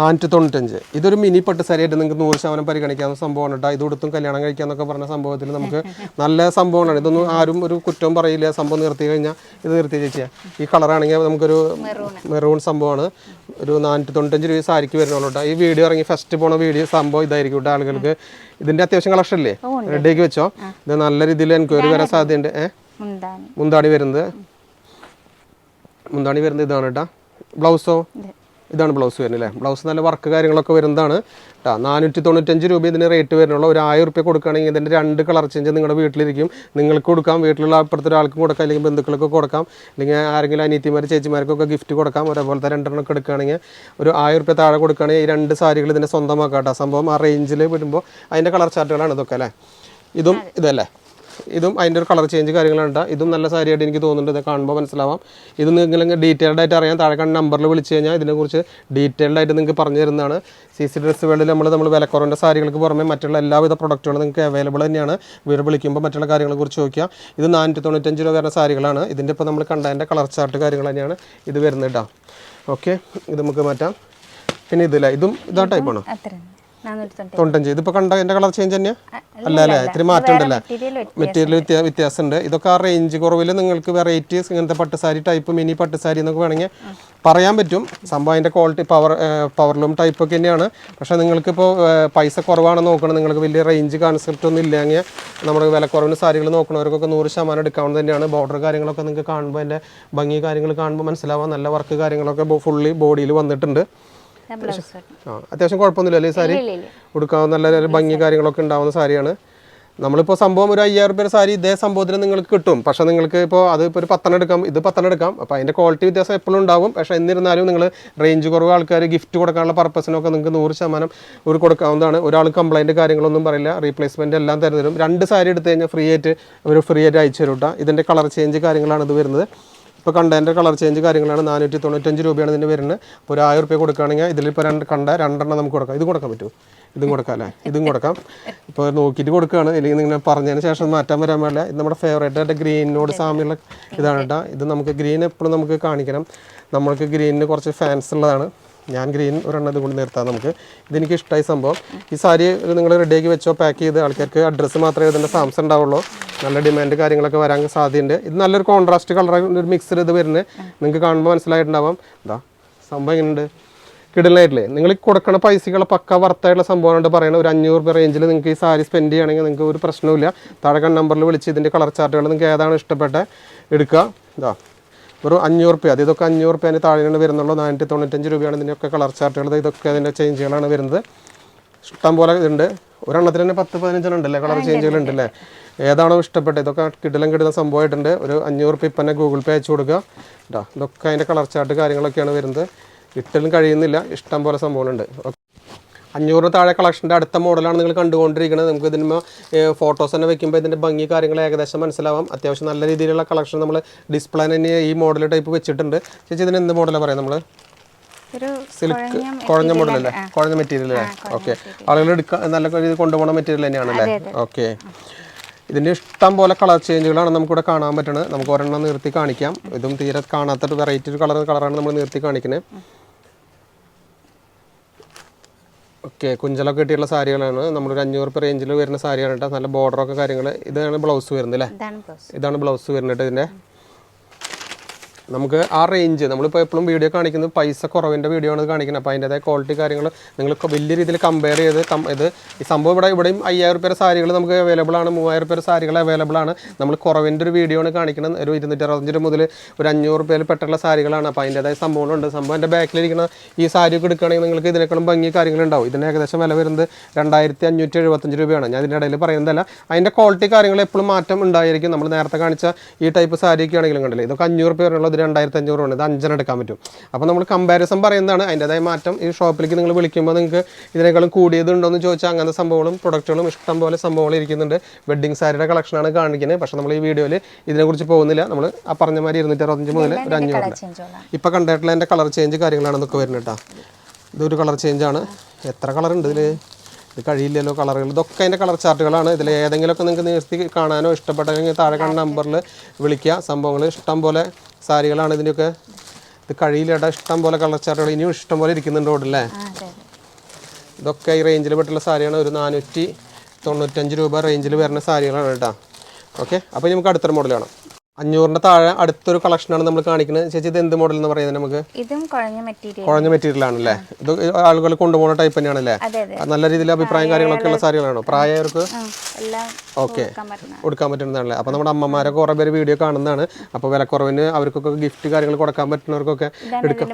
നാനൂറ്റി തൊണ്ണൂറ്റഞ്ച് ഇതൊരു മിനി പട്ട് സാരിയായിട്ട് നിങ്ങൾക്ക് നൂറ് ശതമാനം പരിഗണിക്കാവുന്ന സംഭവമാണ് കേട്ടോ. ഇത് കൊടുത്തും കല്യാണം കഴിക്കാന്നൊക്കെ പറഞ്ഞ സംഭവത്തിൽ നമുക്ക് <laughs> നല്ല സംഭവമാണ്. ഇതൊന്നും ആരും ഒരു കുറ്റവും പറയില്ല. സംഭവം നിർത്തി കഴിഞ്ഞാൽ ഇത് നിർത്തി ചേച്ചിയാ. ഈ കളറാണെങ്കിൽ നമുക്കൊരു മെറൂൺ സംഭവമാണ്. ഒരു നാനൂറ്റി തൊണ്ണൂറ്റഞ്ച് രൂപ സാരിക്ക് വരുന്നുള്ളൂ കേട്ടോ. ഈ വീഡിയോ ഇറങ്ങി ഫസ്റ്റ് പോണ വീഡിയോ സംഭവം ഇതായിരിക്കും കേട്ടോ ആളുകൾക്ക്. ഇതിന്റെ അത്യാവശ്യം കളക്ഷൻ അല്ലേ റെഡിയാക്കി വെച്ചോ? ഇത് നല്ല രീതിയിൽ എൻക്വയറി വരാൻ സാധ്യതയുണ്ട്. ഏഹ് മുന്താണി വരുന്നത്. മുന്താണി വരുന്നത് ഇതാണ് കേട്ടോ. ബ്ലൗസോ ഇതാണ് ബ്ലൗസ് വരുന്നത് അല്ലേ? ബ്ലൗസ് നല്ല വർക്ക് കാര്യങ്ങളൊക്കെ വരുന്നതാണ്. കേട്ടോ നാനൂറ്റി തൊണ്ണൂറ്റഞ്ച് രൂപ ഇതിന് റേറ്റ് വരുന്നുള്ളൂ. ഒരു ആയിരം റുപ്യ കൊടുക്കുകയാണെങ്കിൽ ഇതിന്റെ രണ്ട് കളർ ചേഞ്ച് നിങ്ങളുടെ വീട്ടിലിരിക്കും. നിങ്ങൾക്ക് കൊടുക്കാം വീട്ടിലുള്ള അപ്പുറത്തെ ഒരാൾക്കും കൊടുക്കാം അല്ലെങ്കിൽ ബന്ധുക്കൾക്ക് കൊടുക്കാം അല്ലെങ്കിൽ ആരെങ്കിലും അനിയത്തിമാർ ചേച്ചിമാർക്കൊക്കെ ഗിഫ്റ്റ് കൊടുക്കാം ഒരേപോലത്തെ രണ്ടെണ്ണം ഒക്കെ എടുക്കുകയാണെങ്കിൽ ഒരു ആയിരം റുപ്യ താഴെ കൊടുക്കുകയാണെങ്കിൽ ഈ രണ്ട് സാരികൾ ഇതിനെ സ്വന്തമാക്കാം കേട്ടോ സംഭവം ആ റേഞ്ചിൽ വരുമ്പോൾ അതിന്റെ കളർ ചാർട്ടുകളാണ് ഇതൊക്കെ അല്ലേ? ഇതും ഇതല്ലേ? ഇതും അതിന്റെ ഒരു കളർ ചേഞ്ച് കാര്യങ്ങളുണ്ട് ഇതും നല്ല സാരിയായിട്ട് എനിക്ക് തോന്നുന്നുണ്ട്. ഇത് കാണുമ്പോൾ മനസ്സിലാവാം. ഇത് നിങ്ങൾക്ക് ഡീറ്റെയിൽഡ് ആയിട്ട് അറിയാം. താഴെ കാണുന്ന നമ്പറിൽ വിളിച്ച് കഴിഞ്ഞാൽ ഇതിനെക്കുറിച്ച് ഡീറ്റെയിൽഡ് ആയിട്ട് നിങ്ങൾക്ക് പറഞ്ഞു തരുന്നതാണ്. സി സി ഡ്രസ് വേൾഡിൽ നമ്മൾ നമ്മൾ വിലക്കുറവിന്റെ സാരികൾക്ക് പുറമെ മറ്റുള്ള എല്ലാവിധ പ്രൊഡക്റ്റുകളും നിങ്ങൾക്ക് അവൈലബിൾ തന്നെയാണ്. വീട് വിളിക്കുമ്പോൾ മറ്റുള്ള കാര്യങ്ങളെക്കുറിച്ച് ചോദിക്കുക ഇത് നാനൂറ്റി തൊണ്ണൂറ്റഞ്ച് രൂപ വരുന്ന സാരികളാണ്. ഇതിന്റെ ഇപ്പോൾ നമ്മൾ കണ്ടതിന്റെ കളർ ചാർട്ട് കാര്യങ്ങൾ തന്നെയാണ് ഇത് വരുന്നത് കേട്ടോ. ഓക്കെ ഇത് നമുക്ക് മാറ്റാം. പിന്നെ ഇതില്ല ഇതും ഇതാ ടൈപ്പാണോ തൊണ്ണൂറ്റി തൊണ്ണൂറ്റഞ്ച് കണ്ട എന്റെ കളർ ചേഞ്ച് തന്നെയാ? അല്ല അല്ലേ? ഇത്തിരി മാറ്റം ഉണ്ടല്ലേ? മെറ്റീരിയൽ മെറ്റീരിയൽ ഉണ്ട്. വ്യത്യാസമുണ്ട്. ഇതൊക്കെ ആ റേഞ്ച് കുറവിൽ നിങ്ങൾക്ക് വെറൈറ്റീസ് ഇങ്ങനത്തെ പട്ടുസാരി ടൈപ്പ് മിനി പട്ടുസാരി എന്നൊക്കെ വേണമെങ്കിൽ പറയാൻ പറ്റും. സംഭവം അതിന്റെ ക്വാളിറ്റി പവർ പവർലൂം ടൈപ്പ് ഒക്കെ തന്നെയാണ്. പക്ഷെ നിങ്ങൾക്ക് ഇപ്പോൾ പൈസ കുറവാണ് നോക്കണം നിങ്ങൾക്ക് വലിയ റേഞ്ച് കോൺസെപ്റ്റ് ഒന്നും ഇല്ലെങ്കിൽ നമ്മുടെ വിലക്കുറവിന് സാരികൾ നോക്കണവർക്കൊക്കെ നൂറ് ശതമാനം എടുക്കാവുന്നത് തന്നെയാണ്. ബോർഡർ കാര്യങ്ങളൊക്കെ നിങ്ങൾക്ക് കാണുമ്പോൾ അതിന്റെ ഭംഗി കാര്യങ്ങൾ കാണുമ്പോൾ മനസ്സിലാവാൻ നല്ല വർക്ക് കാര്യങ്ങളൊക്കെ ഫുള്ളി ബോഡിയിൽ വന്നിട്ടുണ്ട്. അത്യാവശ്യം കുഴപ്പമൊന്നുമില്ല അല്ലേ സാരി? ഉടുക്കാവുന്ന ഉടുക്കാൻ നല്ല ഭംഗി കാര്യങ്ങളൊക്കെ ഉണ്ടാവുന്ന സാരിയാണ്. നമ്മളിപ്പോൾ സംഭവം ഒരു അയ്യായിരം രൂപ സാരി ഇതേ സംഭവത്തിന് നിങ്ങൾക്ക് കിട്ടും. പക്ഷേ നിങ്ങൾക്ക് ഇപ്പോൾ അത് ഇപ്പോൾ ഒരു പത്തെണ്ണം എടുക്കാം ഇത് പത്തെണ്ണം എടുക്കാം. അപ്പോൾ അതിന്റെ ക്വാളിറ്റി വ്യത്യാസം എപ്പോഴും ഉണ്ടാവും പക്ഷേ എന്നിരുന്നാലും നിങ്ങൾ റേഞ്ച് കുറവ് ആൾക്കാർ ഗിഫ്റ്റ് കൊടുക്കാനുള്ള പർപ്പസിനൊക്കെ നിങ്ങൾക്ക് നൂറ് ശതമാനം ഒരു കൊടുക്കാവുന്നതാണ്. ഒരാൾ കംപ്ലൈന്റ് കാര്യങ്ങളൊന്നും പറയില്ല. റീപ്ലേസ്മെന്റ് എല്ലാം തരുന്നതും. രണ്ട് സാരി എടുത്തു കഴിഞ്ഞാൽ ഫ്രീ ആയിട്ട് ഒരു ഫ്രീ ആയിട്ട് അയച്ചു തരും കേട്ടോ ഇതിന്റെ കളർ ചേഞ്ച് കാര്യങ്ങളാണ് ഇത് വരുന്നത്. ഇപ്പോൾ കണ്ടതിന്റെ കളർ ചേഞ്ച് കാര്യങ്ങളാണ് നാനൂറ്റി തൊണ്ണൂറ്റഞ്ച് രൂപയാണ് ഇതിന് വരുന്നത്. ഇപ്പോൾ ഒരു ആയിരം റുപ്യ കൊടുക്കുകയാണെങ്കിൽ ഇതിലിപ്പോൾ രണ്ട് കണ്ട രണ്ടെണ്ണം നമുക്ക് കൊടുക്കാം. ഇത് കൊടുക്കാൻ പറ്റുമോ? ഇതും കൊടുക്കാം അല്ലേ? ഇതും കൊടുക്കാം. ഇപ്പോൾ നോക്കിയിട്ട് കൊടുക്കുകയാണ്. ഇല്ലെങ്കിൽ നിങ്ങൾ പറഞ്ഞതിന് ശേഷം മാറ്റാൻ വരാൻ പാടില്ല. ഇത് നമ്മുടെ ഫേവറേറ്റ് ആയിട്ട് ഗ്രീനിനോട് സാമ്യമുള്ള ഇതാണ് കേട്ടോ. ഇത് നമുക്ക് ഗ്രീൻ എപ്പോഴും നമുക്ക് കാണിക്കണം. നമ്മൾക്ക് ഗ്രീനിന് കുറച്ച് ഫാൻസ് ഉള്ളതാണ്. ഞാൻ ഗ്രീൻ ഒരെണ്ണം ഇത് കൊണ്ട് നിർത്താം നമുക്ക്. ഇതെനിക്ക് ഇഷ്ടമായി സംഭവം. ഈ സാരി നിങ്ങൾ റെഡിയാക്കി വെച്ചോ പാക്ക് ചെയ്ത് ആൾക്കാർക്ക് അഡ്രസ്സ് മാത്രമേ ഇതിന്റെ സാംസ് ഉണ്ടാവുള്ളൂ. നല്ല ഡിമാൻഡ് കാര്യങ്ങളൊക്കെ വരാൻ സാധ്യതയുണ്ട്. ഇത് നല്ലൊരു കോൺട്രാസ്റ്റ് കളർ ഒരു മിക്സഡ് ഇത് വരുന്നത്. നിങ്ങൾക്ക് കാണുമ്പോൾ മനസ്സിലായിട്ടുണ്ടാവാം. ഇതാ സംഭവം എങ്ങനെയുണ്ട്? കിടലായിട്ടില്ലേ? നിങ്ങൾ കൊടുക്കണ പൈസകൾ പക്ക വർത്തായിട്ടുള്ള സംഭവമായിട്ട് പറയുന്നത് ഒരു അഞ്ഞൂറ് രൂപ റേഞ്ചിൽ നിങ്ങൾക്ക് ഈ സാരി സ്പെൻഡ് ചെയ്യുകയാണെങ്കിൽ നിങ്ങൾക്ക് ഒരു പ്രശ്നവുമില്ല. താഴെ നമ്പറിൽ വിളിച്ച് ഇതിന്റെ കളർ ചാർട്ടുകൾ നിങ്ങൾക്ക് ഏതാണ് ഇഷ്ടപ്പെട്ട എടുക്കുക. ഇതാ ഒരു അഞ്ഞൂറ് റുപ്യ അത് ഇതൊക്കെ അഞ്ഞൂറ് റുപ്യേന്റെ താഴെയാണ് വരുന്നുള്ളൂ. നാനൂറ്റി തൊണ്ണൂറ്റഞ്ച് രൂപയാണ് ഇതിന്റെയൊക്കെ കളർ ചാർട്ടുകൾ. ഇതൊക്കെ അതിന്റെ ചേഞ്ചുകളാണ് വരുന്നത്. ഇഷ്ടം പോലെ ഇതുണ്ട്. ഒരെണ്ണത്തിന് തന്നെ പത്ത് പതിനഞ്ചെണ്ണം ഉണ്ടല്ലേ? കളർ ചേഞ്ചുകൾ ഉണ്ടല്ലേ? ഏതാണോ ഇഷ്ടപ്പെട്ടത്? ഇതൊക്കെ കിടലം കിടിലം സംഭവമായിട്ടുണ്ട്. ഒരു അഞ്ഞൂറ് റുപ്യ ഇപ്പം തന്നെ ഗൂഗിൾ പേ അയച്ചു കൊടുക്കുക. കേട്ടോ ഇതൊക്കെ അതിന്റെ കളർ ചാർട്ട് കാര്യങ്ങളൊക്കെയാണ് വരുന്നത്. ഇട്ടലും കഴിയുന്നില്ല. ഇഷ്ടം പോലെ സംഭവമുണ്ട് അഞ്ഞൂറിന് താഴെ കളക്ഷന്റെ അടുത്ത മോഡലാണ് നിങ്ങൾ കണ്ടുകൊണ്ടിരിക്കുന്നത്. നമുക്ക് ഇതിന് ഫോട്ടോസ് തന്നെ വെക്കുമ്പോൾ ഇതിന്റെ ഭംഗി കാര്യങ്ങൾ ഏകദേശം മനസ്സിലാവാം. അത്യാവശ്യം നല്ല രീതിയിലുള്ള കളക്ഷൻ നമ്മൾ ഡിസ്പ്ലേ തന്നെ ഈ മോഡൽ ടൈപ്പ് വെച്ചിട്ടുണ്ട്. ചേച്ചി ഇതിന് എന്ത് മോഡലാണ് പറയാം നമ്മൾ സിൽക്ക് കുഴഞ്ഞ മോഡൽ അല്ലേ? മോഡലല്ലേ കുഴഞ്ഞ മെറ്റീരിയൽ അല്ലേ? ഓക്കെ ആളുകൾ എടുക്കാൻ നല്ല രീതിയിൽ കൊണ്ടുപോകുന്ന മെറ്റീരിയൽ തന്നെയാണല്ലേ? ഓക്കെ ഇതിന്റെ ഇഷ്ടം പോലെ കളർ ചേഞ്ചുകളാണ് നമുക്കിവിടെ കാണാൻ പറ്റുന്നത് നമുക്ക് ഒരെണ്ണം നിർത്തി കാണിക്കാം. ഇതും തീരെ കാണാത്തൊരു വെറൈറ്റി ഒരു കളർ കളറാണ് നമ്മൾ നിർത്തി കാണിക്കുന്നത് ഓക്കെ കുഞ്ചലൊക്കെ കിട്ടിയുള്ള സാരികളാണ്. നമ്മളൊരു അഞ്ഞൂറ് രൂപ റേഞ്ചിൽ വരുന്ന സാരിയാണ് കേട്ടോ നല്ല ബോർഡറൊക്കെ കാര്യങ്ങൾ ഇതാണ് ബ്ലൗസ് വരുന്നത് അല്ലേ ഇതാണ് ബ്ലൗസ് ഇതാണ് ബ്ലൗസ് വരുന്നത് ഇതിന്റെ നമുക്ക് ആ റേഞ്ച് നമ്മളിപ്പോൾ എപ്പോഴും വീഡിയോ കാണിക്കുന്നത് പൈസ കുറവിന്റെ വീഡിയോ ആണ് കാണിക്കുന്നത്. അപ്പോൾ അതിന്റെതായ ക്വാളിറ്റി കാര്യങ്ങൾ നിങ്ങൾ വലിയ രീതിയിൽ കമ്പയർ ചെയ്ത് കം ഇത് ഈ സംഭവം ഇവിടെ ഇവിടെയും അയ്യായിരം റുപ്യ സാരികൾ നമുക്ക് അവൈലബിൾ ആണ്. മൂവായിരം റുപ്യ സാരികൾ അവൈലബിൾ ആണ്. നമ്മൾ കുറവിന്റെ ഒരു വീഡിയോ ആണ് കാണിക്കുന്നത്. ഒരു ഇരുന്നൂറ്റി അറുപത്തഞ്ച് രൂപ മുതൽ ഒരു അഞ്ഞൂറ് റുപ്യയിൽ പെട്ടുള്ള സാരികളാണ്. അപ്പോൾ അതിന്റെതായ സംഭവങ്ങളുണ്ട്. സംഭവം എന്റെ ബാക്കിലിരിക്കുന്ന ഈ സാരിയൊക്കെ എടുക്കുകയാണെങ്കിൽ നിങ്ങൾക്ക് ഇതിനേക്കാളും ഭംഗി കാര്യങ്ങളുണ്ടാവും. ഇതിന് ഏകദേശം വില വരുന്നത് രണ്ടായിരത്തി അഞ്ഞൂറ്റി എഴുപത്തഞ്ച് രൂപയാണ്. ഞാൻ ഇതിന്റെ ഇടയിൽ പറയുന്നതല്ല. അതിന്റെ ക്വാളിറ്റി കാര്യങ്ങൾ എപ്പോഴും മാറ്റം ഉണ്ടായിരിക്കും. നമ്മൾ നേരത്തെ കാണിച്ച ഈ ടൈപ്പ് സാരിയൊക്കെ ആണെങ്കിലും കണ്ടില്ല? ഇതൊക്കെ അഞ്ഞൂറ് വരുന്നുള്ളത് ഇത് രണ്ടായിരത്തി അഞ്ഞൂറ് ആണ് ഇത് അഞ്ചെണ്ണം എടുക്കാൻ പറ്റും. അപ്പോൾ നമ്മൾ കമ്പാരിസൺ പറയുന്നതാണ്. അതിന്റെതായ മാറ്റം ഈ ഷോപ്പിലേക്ക് നിങ്ങൾ വിളിക്കുമ്പോൾ നിങ്ങൾക്ക് ഇതിനേക്കാളും കൂടിയതുണ്ടോ എന്ന് ചോദിച്ചാൽ അങ്ങനത്തെ സംഭവങ്ങളും പ്രൊഡക്റ്റുകളും ഇഷ്ടം പോലെ സംഭവങ്ങൾ ഇരിക്കുന്നുണ്ട്. വെഡ്ഡിങ് സാരിയുടെ കളക്ഷനാണ് കാണിക്കുന്നത് പക്ഷേ നമ്മൾ ഈ വീഡിയോയിൽ ഇതിനെക്കുറിച്ച് പോകുന്നില്ല. നമ്മൾ ആ പറഞ്ഞ മാതിരി ഇരുന്നൂറ്റി അറുപത്തഞ്ച് മുതൽ ഒരു അഞ്ഞൂറ് ഇപ്പോൾ കണ്ടിട്ടുള്ള എന്റെ കളർ ചേഞ്ച് കാര്യങ്ങളാണ് ഇതൊക്കെ വരുന്നത് കേട്ടോ. ഇതൊരു കളർ ചേഞ്ചാണ് എത്ര കളർ ഉണ്ട് ഇതിൽ ഇത് കഴിയില്ലല്ലോ കളറുകൾ ഇതൊക്കെ അതിന്റെ കളർ ചാർട്ടുകളാണ് ഇതിൽ ഏതെങ്കിലുമൊക്കെ നിങ്ങൾക്ക് നിർത്തി കാണാനോ ഇഷ്ടപ്പെട്ടെങ്കിൽ താഴെ കാണുന്ന നമ്പറിൽ വിളിക്കുക. സംഭവങ്ങൾ ഇഷ്ടം പോലെ സാരികളാണ് ഇതിന്റെയൊക്കെ. ഇത് കഴിയില്ലേട്ടാ ഇഷ്ടം പോലെ കളർ ചാർട്ടുകൾ ഇനിയും ഇഷ്ടം പോലെ ഇരിക്കുന്നുണ്ട് റോഡില്ലേ ഇതൊക്കെ ഈ റേഞ്ചിൽ പെട്ടുള്ള സാരിയാണ് ഒരു നാനൂറ്റി തൊണ്ണൂറ്റഞ്ച് രൂപ റേഞ്ചിൽ വരുന്ന സാരികളാണ് കേട്ടോ. ഓക്കെ അപ്പോൾ നമുക്ക് അടുത്തൊരു മോഡൽ കാണാം. അഞ്ഞൂറിന്റെ താഴെ അടുത്തൊരു കളക്ഷനാണ് നമ്മൾ കാണിക്കുന്നത് ചേച്ചി ഇത് എന്ത് മോഡൽ എന്ന് പറയുന്നത് നമുക്ക്? ഇതും കുഴഞ്ഞ മെറ്റീരിയൽ കുഴഞ്ഞ മെറ്റീരിയൽ ആണല്ലേ? ഇത് ആളുകൾ കൊണ്ടുപോകുന്ന ടൈപ്പ് തന്നെയാണല്ലേ? അതെ അതെ. നല്ല രീതിയിൽ അഭിപ്രായം കാര്യങ്ങളൊക്കെ ഉള്ള സാരികളാണോ? പ്രായവർക്ക് ഓക്കെ. കൊടുക്കാൻ പറ്റുന്ന. കൊടുക്കാൻ പറ്റുന്നതാണല്ലേ? അപ്പോൾ നമ്മുടെ അമ്മമാരൊക്കെ കുറേ പേര് വീഡിയോ കാണുന്നതാണ്. അപ്പോൾ വിലക്കുറവിന് അവർക്കൊക്കെ ഗിഫ്റ്റ് കാര്യങ്ങൾ കൊടുക്കാൻ പറ്റുന്നവർക്കൊക്കെ എടുക്കാം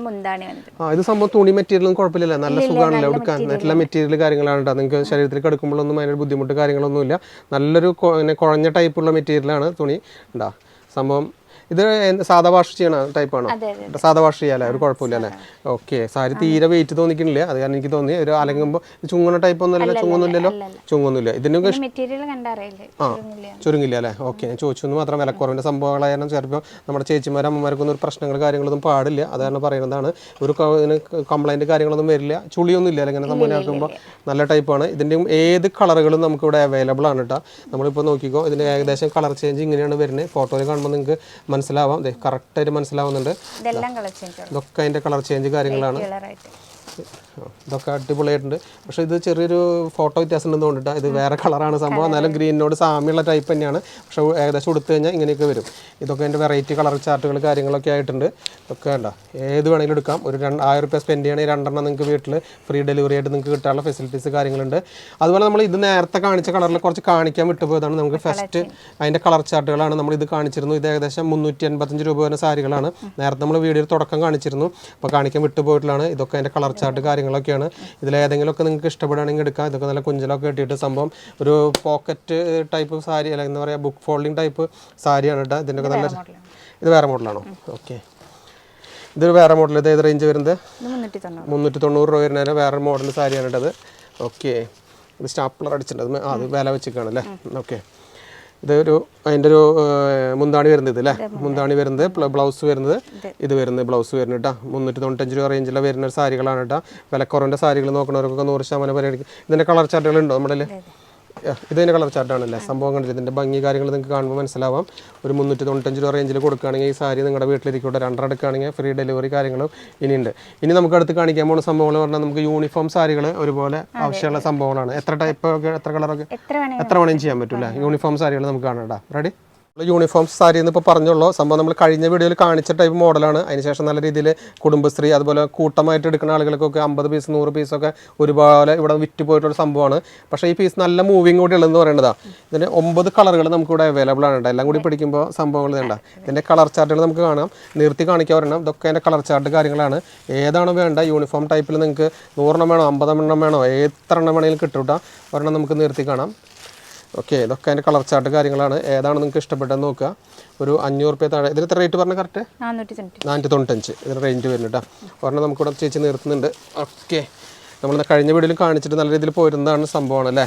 ആ ഇത് സംഭവം തുണി മെറ്റീരിയലും കുഴപ്പമില്ല നല്ല സുഖമാണല്ലോ എടുക്കാൻ നല്ല മെറ്റീരിയൽ കാര്യങ്ങളാണ് കേട്ടോ. നിങ്ങൾക്ക് ശരീരത്തിൽ എടുക്കുമ്പോഴൊന്നും അതിനൊരു ബുദ്ധിമുട്ട് കാര്യങ്ങളൊന്നുമില്ല. നല്ലൊരു കുഴഞ്ഞ ടൈപ്പുള്ള മെറ്റീരിയലാണ് തുണി. ഉണ്ടാ സംഭവം ഇത് സാധാ വാഷ് ചെയ്യണ ടൈപ്പാണോ ആണോ? സാധാ വാഷ് ചെയ്യാല്ലേ ഒരു കുഴപ്പമില്ല അല്ലേ? ഓക്കെ സാരി തീരെ വെയിറ്റ് തോന്നിക്കണില്ല. അത് കാരണം എനിക്ക് തോന്നി ഒരു അലങ്ങുമ്പോൾ ചുങ്ങണ ടൈപ്പ് ഒന്നുമല്ല ചുങ്ങൊന്നുമില്ലല്ലോ. ചുങ്ങൊന്നുമില്ല ഇതിനൊക്കെ ആ ചുരുങ്ങില്ല. അല്ലേ? ഓക്കെ ഞാൻ ചോദിച്ചു എന്ന് മാത്രം വിലക്കുറവിന്റെ സംഭവങ്ങളായാലും ചിലപ്പോൾ നമ്മുടെ ചേച്ചിമാരും അമ്മമാർക്കൊന്നും ഒരു പ്രശ്നങ്ങൾ കാര്യങ്ങളൊന്നും പാടില്ല. അതാണ് പറയുന്നതാണ് ഒരു കംപ്ലൈന്റ് കംപ്ലൈന്റ് കാര്യങ്ങളൊന്നും വരില്ല. ചുളിയൊന്നും ഇല്ല അല്ലെങ്കിൽ നമ്മൾ നോക്കുമ്പോൾ നല്ല ടൈപ്പാണ് ഇതിന്റെ ഏത് കളറുകളും നമുക്കിവിടെ അവൈലബിൾ ആണ് കേട്ടോ നമ്മളിപ്പോൾ നോക്കിക്കോ ഇതിന്റെ ഏകദേശം കളർ ചേഞ്ച് ഇങ്ങനെയാണ് വരുന്നത്. ഫോട്ടോയിൽ കാണുമ്പോൾ നിങ്ങൾക്ക് മനസ്സിലാവാം. കറക്റ്റായിട്ട് മനസ്സിലാവുന്നുണ്ട്. ഇതൊക്കെ അതിന്റെ കളർ ചേഞ്ച് കാര്യങ്ങളാണ്. ഇതൊക്കെ അടിപൊളിയായിട്ടുണ്ട്. പക്ഷേ ഇത് ചെറിയൊരു ഫോട്ടോ വ്യത്യാസം ഉണ്ടെന്ന് തോന്നിട്ടാ ഇത് വേറെ കളറാണ് സംഭവം. എന്നാലും ഗ്രീനിനോട് സാമ്യമുള്ള ടൈപ്പ് തന്നെയാണ്. പക്ഷേ ഏകദേശം കൊടുത്തു കഴിഞ്ഞാൽ ഇങ്ങനെയൊക്കെ വരും. ഇതൊക്കെ എന്റെ വെറൈറ്റി കളർ ചാർട്ടുകൾ കാര്യങ്ങളൊക്കെ ആയിട്ടുണ്ട്. ഇതൊക്കെ വേണ്ട ഏത് വേണമെങ്കിലും എടുക്കാം. ഒരു രണ്ട് ആയിരം റുപ്യ സ്പെൻഡ് ചെയ്യണമെങ്കിൽ രണ്ടെണ്ണം നിങ്ങൾക്ക് വീട്ടിൽ ഫ്രീ ഡെലിവറി ആയിട്ട് നിങ്ങൾക്ക് കിട്ടാനുള്ള ഫെസിലിറ്റീസ് കാര്യങ്ങളുണ്ട്. അതുപോലെ നമ്മൾ ഇത് നേരത്തെ കാണിച്ച കളറിൽ കുറച്ച് കാണിക്കാൻ വിട്ടുപോയതാണ് നമുക്ക് ഫസ്റ്റ് അതിന്റെ കളർ ചാർട്ടുകളാണ് നമ്മൾ ഇത് കാണിച്ചിരുന്നു ഇത് ഏകദേശം മുന്നൂറ്റി എൺപത്തഞ്ച് രൂപ വരുന്ന സാരികളാണ്. നേരത്തെ നമ്മൾ വീഡിയോയിൽ തുടക്കം കാണിച്ചിരുന്നു. അപ്പോൾ കാണിക്കാൻ വിട്ടുപോയിട്ടുള്ളതാണ് ഇതൊക്കെ അതിന്റെ കളർ ചാർട്ട് കാര്യങ്ങളൊക്കെയാണ്. ഇതിൽ ഏതെങ്കിലുമൊക്കെ നിങ്ങൾക്ക് ഇഷ്ടപ്പെടുകയാണെങ്കിൽ എടുക്കാം. ഇതൊക്കെ നല്ല കുഞ്ചലൊക്കെ ഇട്ടിട്ട് സംഭവം ഒരു പോക്കറ്റ് ടൈപ്പ് സാരി അല്ല എന്താ പറയുക ബുക്ക് ഫോൾഡിങ് ടൈപ്പ് സാരിയാണ് കേട്ടോ. ഇതിന്റെ ഒക്കെ നല്ല ഇത് വേറെ മോഡലാണോ? ഓക്കെ ഇതൊരു വേറെ മോഡൽ. ഇത് ഏത് റേഞ്ച് വരുന്നത്? മുന്നൂറ്റി തൊണ്ണൂറ് രൂപ വരുന്നതിന് വേറെ മോഡൽ സാരിയാണ് കേട്ടത്. ഓക്കെ ഇത് സ്റ്റാപ്ലർ അടിച്ചിട്ടുണ്ട്. അത് വില വെച്ചിക്കാണ് അല്ലേ ഓക്കെ ഇതൊരു അതിന്റെ ഒരു മുന്താണി വരുന്നത് അല്ലേ മുന്താണി. വരുന്നത് ബ്ലൗസ് വരുന്നത്. ഇത് വരുന്നത് ബ്ലൗസ് വരുന്നത് കേട്ടോ മുന്നൂറ്റി തൊണ്ണൂറ്റഞ്ച് രൂപ റേഞ്ചിലെ വരുന്ന ഒരു സാരികളാണ് കേട്ടോ വിലക്കുറവിന്റെ സാരികൾ നോക്കണവർക്കൊക്കെ നൂറ് ശതമാനം പരിഗണിക്കും ഇതിന്റെ കളർ ചാർട്ടുകൾ ഉണ്ടോ നമ്മുടെ ഇതിന്റെ കളർ ചാർട്ടാണല്ലേ സംഭവം കണ്ടില്ല? ഇതിന്റെ ഭംഗി കാര്യങ്ങൾ നിങ്ങൾക്ക് കാണുമ്പോൾ മനസ്സിലാവാം. ഒരു മുന്നൂറ്റി തൊണ്ണൂറ്റഞ്ച് രൂപ റേഞ്ചിൽ കൊടുക്കുകയാണെങ്കിൽ ഈ സാരി നിങ്ങളുടെ വീട്ടിലിരിക്കട്ടെ രണ്ടര എടുക്കുകയാണെങ്കിൽ ഫ്രീ ഡെലിവറി കാര്യങ്ങളും ഇനിയുണ്ട്. ഇനി നമുക്ക് അടുത്ത് കാണിക്കാൻ പോകുന്ന സംഭവങ്ങൾ പറഞ്ഞാൽ നമുക്ക് യൂണിഫോം സാരികൾ ഒരുപോലെ ആവശ്യമുള്ള സംഭവങ്ങളാണ്. എത്ര ടൈപ്പ് ഒക്കെ എത്ര കളറൊക്കെ എത്ര വേണമെങ്കിലും ചെയ്യാൻ പറ്റില്ല? യൂണിഫോം സാരികൾ നമുക്ക് കാണാം റെഡി യൂണിഫോം സാരി എന്ന് ഇപ്പോൾ പറഞ്ഞുള്ളൂ. സംഭവം നമ്മൾ കഴിഞ്ഞ വീഡിയോയിൽ കാണിച്ച ടൈപ്പ് മോഡലാണ് അതിനുശേഷം നല്ല രീതിയിൽ കുടുംബശ്രീ അതുപോലെ കൂട്ടമായിട്ട് എടുക്കുന്ന ആളുകൾക്കൊക്കെ അമ്പത് പീസ് നൂറ് പീസൊക്കെ ഒരുപാട് ഇവിടെ വിറ്റ് പോയിട്ടുള്ള സംഭവമാണ്. പക്ഷേ ഈ പീസ് നല്ല മൂവിങ് കൂടി ഉള്ളതെന്ന് പറയുന്നതാണ് ഇതിന് ഒമ്പത് കളറുകൾ നമുക്കിവിടെ അവൈലബിൾ ആണ് കേട്ടോ. എല്ലാം കൂടി പിടിക്കുമ്പോൾ സംഭവങ്ങൾ വേണ്ട ഇതിന്റെ കളർ ചാർട്ടുകൾ നമുക്ക് കാണാം. നിർത്തി കാണിക്കാൻ വരണം ഇതൊക്കെ അതിന്റെ കളർ ചാർട്ട് കാര്യങ്ങളാണ്. ഏതാണ് വേണ്ട യൂണിഫോം ടൈപ്പിൽ നിങ്ങൾക്ക് നൂറെണ്ണം വേണോ അമ്പതെണ്ണം വേണോ എത്ര എണ്ണം വേണമെങ്കിലും കിട്ടും കേട്ടോ. ഒരെണ്ണം നമുക്ക് നിർത്തി കാണാം. ഓക്കെ ഇതൊക്കെ അതിന്റെ കളർ ചാർട്ട് കാര്യങ്ങളാണ്. ഏതാണ് നിങ്ങൾക്ക് ഇഷ്ടപ്പെട്ടതെന്ന് നോക്കുക. ഒരു അഞ്ഞൂറ് റുപ്യ താഴെ ഇതിന് എത്ര റേറ്റ് പറഞ്ഞ കറക്റ്റ് നാനൂറ്റി തൊണ്ണൂറ്റി നാനൂറ്റി തൊണ്ണൂറ്റഞ്ച് ഇതിന് റേഞ്ച് വരുന്നുണ്ട് കേട്ടോ ഒരെണ്ണം നമുക്കിവിടെ ചേച്ചി നിർത്തുന്നുണ്ട്. ഓക്കെ നമ്മൾ കഴിഞ്ഞ വീഡിയോയിൽ കാണിച്ചിട്ട് നല്ല രീതിയിൽ പോരുന്നതാണ് സംഭവമാണ് അല്ലേ?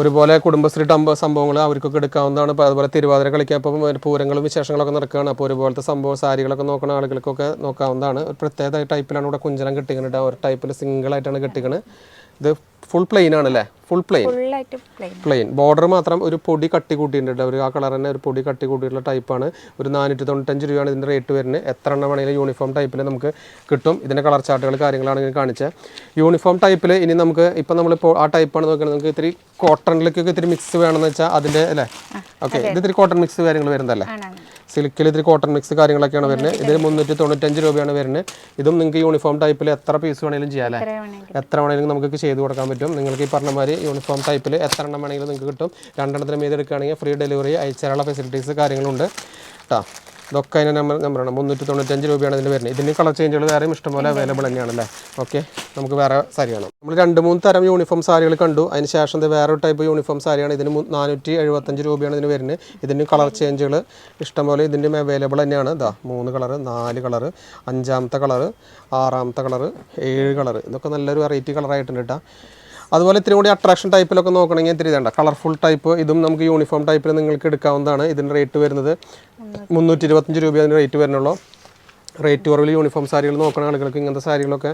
ഒരുപോലെ കുടുംബശ്രീ ടമ്പ സംഭവങ്ങൾ അവർക്കൊക്കെ എടുക്കാവുന്നതാണ്. അപ്പോൾ അതുപോലെ തിരുവാതിര കളിക്കാൻ ഇപ്പം പൂരങ്ങളും വിശേഷങ്ങളൊക്കെ നടക്കുകയാണ്. അപ്പോൾ ഒരുപോലത്തെ സംഭവം സാരികളൊക്കെ നോക്കുന്ന ആളുകൾക്കൊക്കെ നോക്കാവുന്നതാണ്. ഒരു പ്രത്യേക ടൈപ്പിലാണ് ഇവിടെ കുഞ്ചനം കെട്ടിക്കുന്നത് ഒരു ടൈപ്പിൽ സിംഗിൾ ആയിട്ടാണ് കെട്ടിക്കുന്നത് ഇത് ഫുൾ പ്ലെയിൻ ആണല്ലേ? ഫുൾ പ്ലെയിൻ പ്ലെയിൻ ബോർഡർ മാത്രം ഒരു പൊടി കട്ടി കൂട്ടിയിട്ടുണ്ട് ഒരു ആ കളർ തന്നെ ഒരു പൊടി കട്ടി കൂട്ടിയിട്ടുള്ള ടൈപ്പാണ് ഒരു നാനൂറ്റി തൊണ്ണൂറ്റഞ്ച് രൂപയാണ് ഇതിന്റെ റേറ്റ് വരുന്നത്. എത്ര എണ്ണം വേണമെങ്കിലും യൂണിഫോം ടൈപ്പിൽ നമുക്ക് കിട്ടും. ഇതിന്റെ കളർ ചാർട്ടുകൾ കാര്യങ്ങളാണ് ഇങ്ങനെ കാണിച്ചത് യൂണിഫോം ടൈപ്പിൽ ഇനി നമുക്ക് ഇപ്പം നമ്മളിപ്പോൾ ആ ടൈപ്പാണ് നോക്കുന്നത് നമുക്ക് ഇത്തിരി കോട്ടണിലേക്കൊക്കെ ഇത്തിരി മിക്സ് വേണമെന്ന് വെച്ചാൽ അതിന്റെ അല്ലേ? ഓക്കെ ഇത് ഇത്തിരി കോട്ടൺ മിക്സ് കാര്യങ്ങൾ വരുന്നതല്ലേ? സിൽക്കിൽ ഇത്തിരി കോട്ടൺ മിക്സ് കാര്യങ്ങളൊക്കെയാണ് വരുന്നത്. ഇതിന് മുന്നൂറ്റി തൊണ്ണൂറ്റഞ്ച് രൂപയാണ് വരുന്നത്. ഇതും നിങ്ങൾക്ക് യൂണിഫോം ടൈപ്പിൽ എത്ര പീസ് വേണമെങ്കിലും ചെയ്യാം അല്ലേ? എത്ര വേണമെങ്കിലും നമുക്ക് ചെയ്ത് കൊടുക്കാൻ പറ്റും. നിങ്ങൾക്ക് ഈ പറഞ്ഞ മാതിരി യൂണിഫോം ടൈപ്പിൽ എത്ര എണ്ണം വേണമെങ്കിലും നിങ്ങൾക്ക് കിട്ടും. രണ്ടെണ്ണത്തിന് മീത് എടുക്കുകയാണെങ്കിൽ ഫ്രീ ഡെലിവറി അയച്ചാലുള്ള ഫെസിലിറ്റീസ് കാര്യങ്ങളുണ്ട്. കേട്ടോ ഇതൊക്കെ അതിന്റെ നമ്പർ നമ്പറാണ് മുന്നൂറ്റി തൊണ്ണൂറ്റഞ്ച് രൂപയാണ് ഇതിന് വരുന്നത്. ഇതിന് കളർ ചേഞ്ചുകൾ വേറെയും ഇഷ്ടംപോലെ അവൈലബിൾ തന്നെയാണല്ലേ? ഓക്കെ നമുക്ക് വേറെ സാരിയാണ് നമ്മൾ രണ്ട് മൂന്ന് തരം യൂണിഫോം സാരികൾ കണ്ടു. അതിന് ശേഷം ഇത് വേറൊരു ടൈപ്പ് യൂണിഫോം സാരിയാണ് ഇതിന് നാനൂറ്റി എഴുപത്തഞ്ച് രൂപയാണ് ഇതിന് വരുന്നത്. ഇതിന് കളർ ചേഞ്ചുകൾ ഇഷ്ടംപോലെ ഇതിന്റെ അവൈലബിൾ തന്നെയാണ്. ഇതാ മൂന്ന് കളറ് നാല് കളറ് അഞ്ചാമത്തെ കളറ് ആറാമത്തെ കളറ് ഏഴ് കളറ് ഇതൊക്കെ നല്ലൊരു വെറൈറ്റി കളറായിട്ടുണ്ട് കേട്ടോ അതുപോലെ ഇത്തിരി കൂടി അട്രാക്ഷൻ ടൈപ്പിലൊക്കെ നോക്കണമെങ്കിൽ ഇത്തിരി ഇതേണ്ട. കളർഫുൾ ടൈപ്പ് ഇതും നമുക്ക് യൂണിഫോം ടൈപ്പിൽ നിങ്ങൾക്ക് എടുക്കാവുന്നതാണ്. ഇതിന്റെ റേറ്റ് വരുന്നത് മുന്നൂറ്റി ഇരുപത്തഞ്ച് രൂപ അതിന്റെ റേറ്റ് വരുന്നുള്ളൂ. റേറ്റ് കുറവിൽ യൂണിഫോം സാരികൾ നോക്കുന്ന ആളുകൾക്ക് ഇങ്ങനത്തെ സാരികളൊക്കെ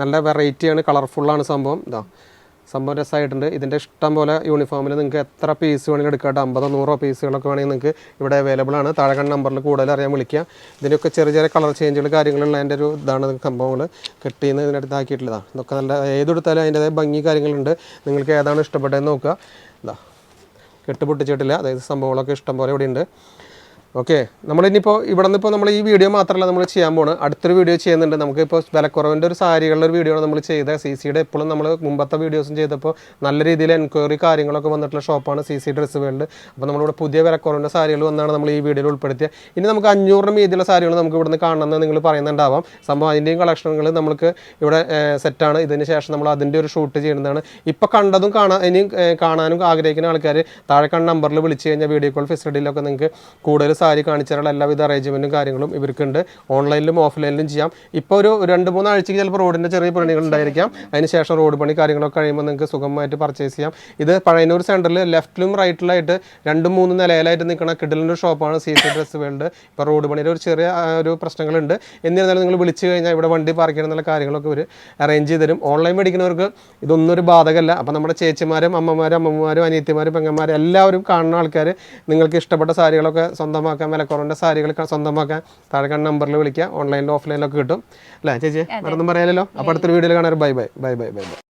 നല്ല വെറൈറ്റിയാണ് കളർഫുള്ളാണ് സംഭവം. ഇതാ സംഭവം രസമായിട്ടുണ്ട് ഇതിന്റെ ഇഷ്ടം പോലെ യൂണിഫോമിൽ നിങ്ങൾക്ക് എത്ര പീസ് വേണമെങ്കിലും എടുക്കാട്ടോ അമ്പതോ നൂറോ പീസുകളൊക്കെ വേണമെങ്കിൽ നിങ്ങൾക്ക് ഇവിടെ അവൈലബിൾ ആണ്. താഴെ കണ്ട നമ്പറിൽ കൂടുതൽ അറിയാൻ വിളിക്കുക ഇതിനൊക്കെ ചെറിയ ചെറിയ കളർ ചേഞ്ചുകൾ കാര്യങ്ങളുള്ള അതിന്റെ ഒരു ഇതാണ് സംഭവങ്ങൾ കെട്ടിന്ന് ഇതിനടുത്ത് ആക്കിയിട്ടുള്ളതാണ് ഇതൊക്കെ നല്ല ഏതെടുത്താലും അതിന്റെതായ ഭംഗി കാര്യങ്ങളുണ്ട്. നിങ്ങൾക്ക് ഏതാണ് ഇഷ്ടപ്പെട്ടതെന്ന് നോക്കുക. ഇതാ കെട്ടുപൊട്ടിച്ചിട്ടില്ല അതായത് സംഭവങ്ങളൊക്കെ ഇഷ്ടം പോലെ ഇവിടെ ഉണ്ട് ഓക്കെ നമ്മളിനിപ്പോൾ ഇവിടെ നിന്ന് ഇപ്പോൾ നമ്മൾ ഈ വീഡിയോ മാത്രമല്ല നമ്മൾ ചെയ്യാൻ പോകുന്നത് അടുത്തൊരു വീഡിയോ ചെയ്യുന്നുണ്ട്. നമുക്കിപ്പോൾ വിലക്കുറവിന്റെ ഒരു സാരികളുടെ ഒരു വീഡിയോ നമ്മൾ ചെയ്ത. സി സിയുടെ എപ്പോഴും നമ്മൾ മുമ്പത്തെ വീഡിയോസും ചെയ്തപ്പോൾ നല്ല രീതിയിൽ എൻക്വയറി കാര്യങ്ങളൊക്കെ വന്നിട്ടുള്ള ഷോപ്പാണ് സി സി ഡ്രസ്സ് വേൾഡ് അപ്പോൾ നമ്മളിവിടെ പുതിയ വിലക്കുറവിന്റെ സാരികൾ വന്നാണ് നമ്മൾ ഈ വീഡിയോയിൽ ഉൾപ്പെടുത്തിയത് ഇനി നമുക്ക് അഞ്ഞൂറിന് മീതിയുള്ള സാരികൾ നമുക്ക് ഇവിടുന്ന് കാണണമെന്ന് നിങ്ങൾ പറയുന്നുണ്ടാവാം. സംഭവം അതിന്റെയും കളക്ഷനുകൾ നമുക്ക് ഇവിടെ സെറ്റാണ് ഇതിന് ശേഷം നമ്മൾ അതിന്റെ ഒരു ഷൂട്ട് ചെയ്യുന്നതാണ്. ഇപ്പോൾ കണ്ടതും കാണാൻ ഇനിയും കാണാനും ആഗ്രഹിക്കുന്ന ആൾക്കാർ താഴെ കണ്ട നമ്പറിൽ വിളിച്ച് കഴിഞ്ഞാൽ വീഡിയോ കോൾ ഫെസിലിറ്റിയിലൊക്കെ നിങ്ങൾക്ക് കൂടുതൽ സാരി കാണിച്ചാലുള്ള എല്ലാവിധ അറേഞ്ച്മെന്റും കാര്യങ്ങളും ഇവർക്കുണ്ട്. ഓൺലൈനിലും ഓഫ്ലൈനിലും ചെയ്യാം. ഇപ്പോൾ ഒരു രണ്ട് മൂന്ന് ആഴ്ചയ്ക്ക് ചിലപ്പോൾ റോഡിന്റെ ചെറിയ പണികൾ ഉണ്ടായിരിക്കാം. അതിന് ശേഷം റോഡ് പണി കാര്യങ്ങളൊക്കെ കഴിയുമ്പോൾ നിങ്ങൾക്ക് സുഖമായിട്ട് പർച്ചേസ് ചെയ്യാം. ഇത് പഴയനൂർ സെന്ററിൽ ലെഫ്റ്റിലും റൈറ്റിലായിട്ട് രണ്ടും മൂന്ന് നിലയിലായിട്ട് നിൽക്കുന്ന കിഡിലിന്റെ ഷോപ്പാണ് സി സി ഡ്രസ് വേൾഡ്. ഇപ്പോൾ റോഡ് പണിയുടെ ഒരു ചെറിയ ഒരു പ്രശ്നങ്ങളുണ്ട്. എന്നിരുന്നാലും നിങ്ങൾ വിളിച്ചു കഴിഞ്ഞാൽ ഇവിടെ വണ്ടി പാർക്ക് ചെയ്യണം എന്നുള്ള കാര്യങ്ങളൊക്കെ ഇവർ അറേഞ്ച് ചെയ്ത് തരും. ഓൺലൈൻ മേടിക്കുന്നവർക്ക് ഇതൊന്നും ഒരു ബാധകമല്ല അപ്പോൾ നമ്മുടെ ചേച്ചിമാരും അമ്മമാരും അമ്മമാരും അനിയത്തിമാരും പെങ്ങന്മാരും എല്ലാവരും കാണുന്ന ആൾക്കാർ നിങ്ങൾക്ക് ഇഷ്ടപ്പെട്ട സാരികളൊക്കെ സ്വന്തമാക്കാൻ വിലക്കുറവിന്റെ സാരികൾ സ്വന്തമാക്കാം സ്വന്തമാക്കാൻ താഴെ കണ്ട നമ്പറിൽ വിളിക്കുക. ഓൺലൈനിലും ഓഫ്ലൈനിലൊക്കെ കിട്ടും. അല്ലേ ചേച്ചി? വേറെ ഒന്നും പറയാലല്ലോ അപ്പോൾ അടുത്തൊരു വീഡിയോയിൽ കാണാറ് bye bye bye bye bye bye.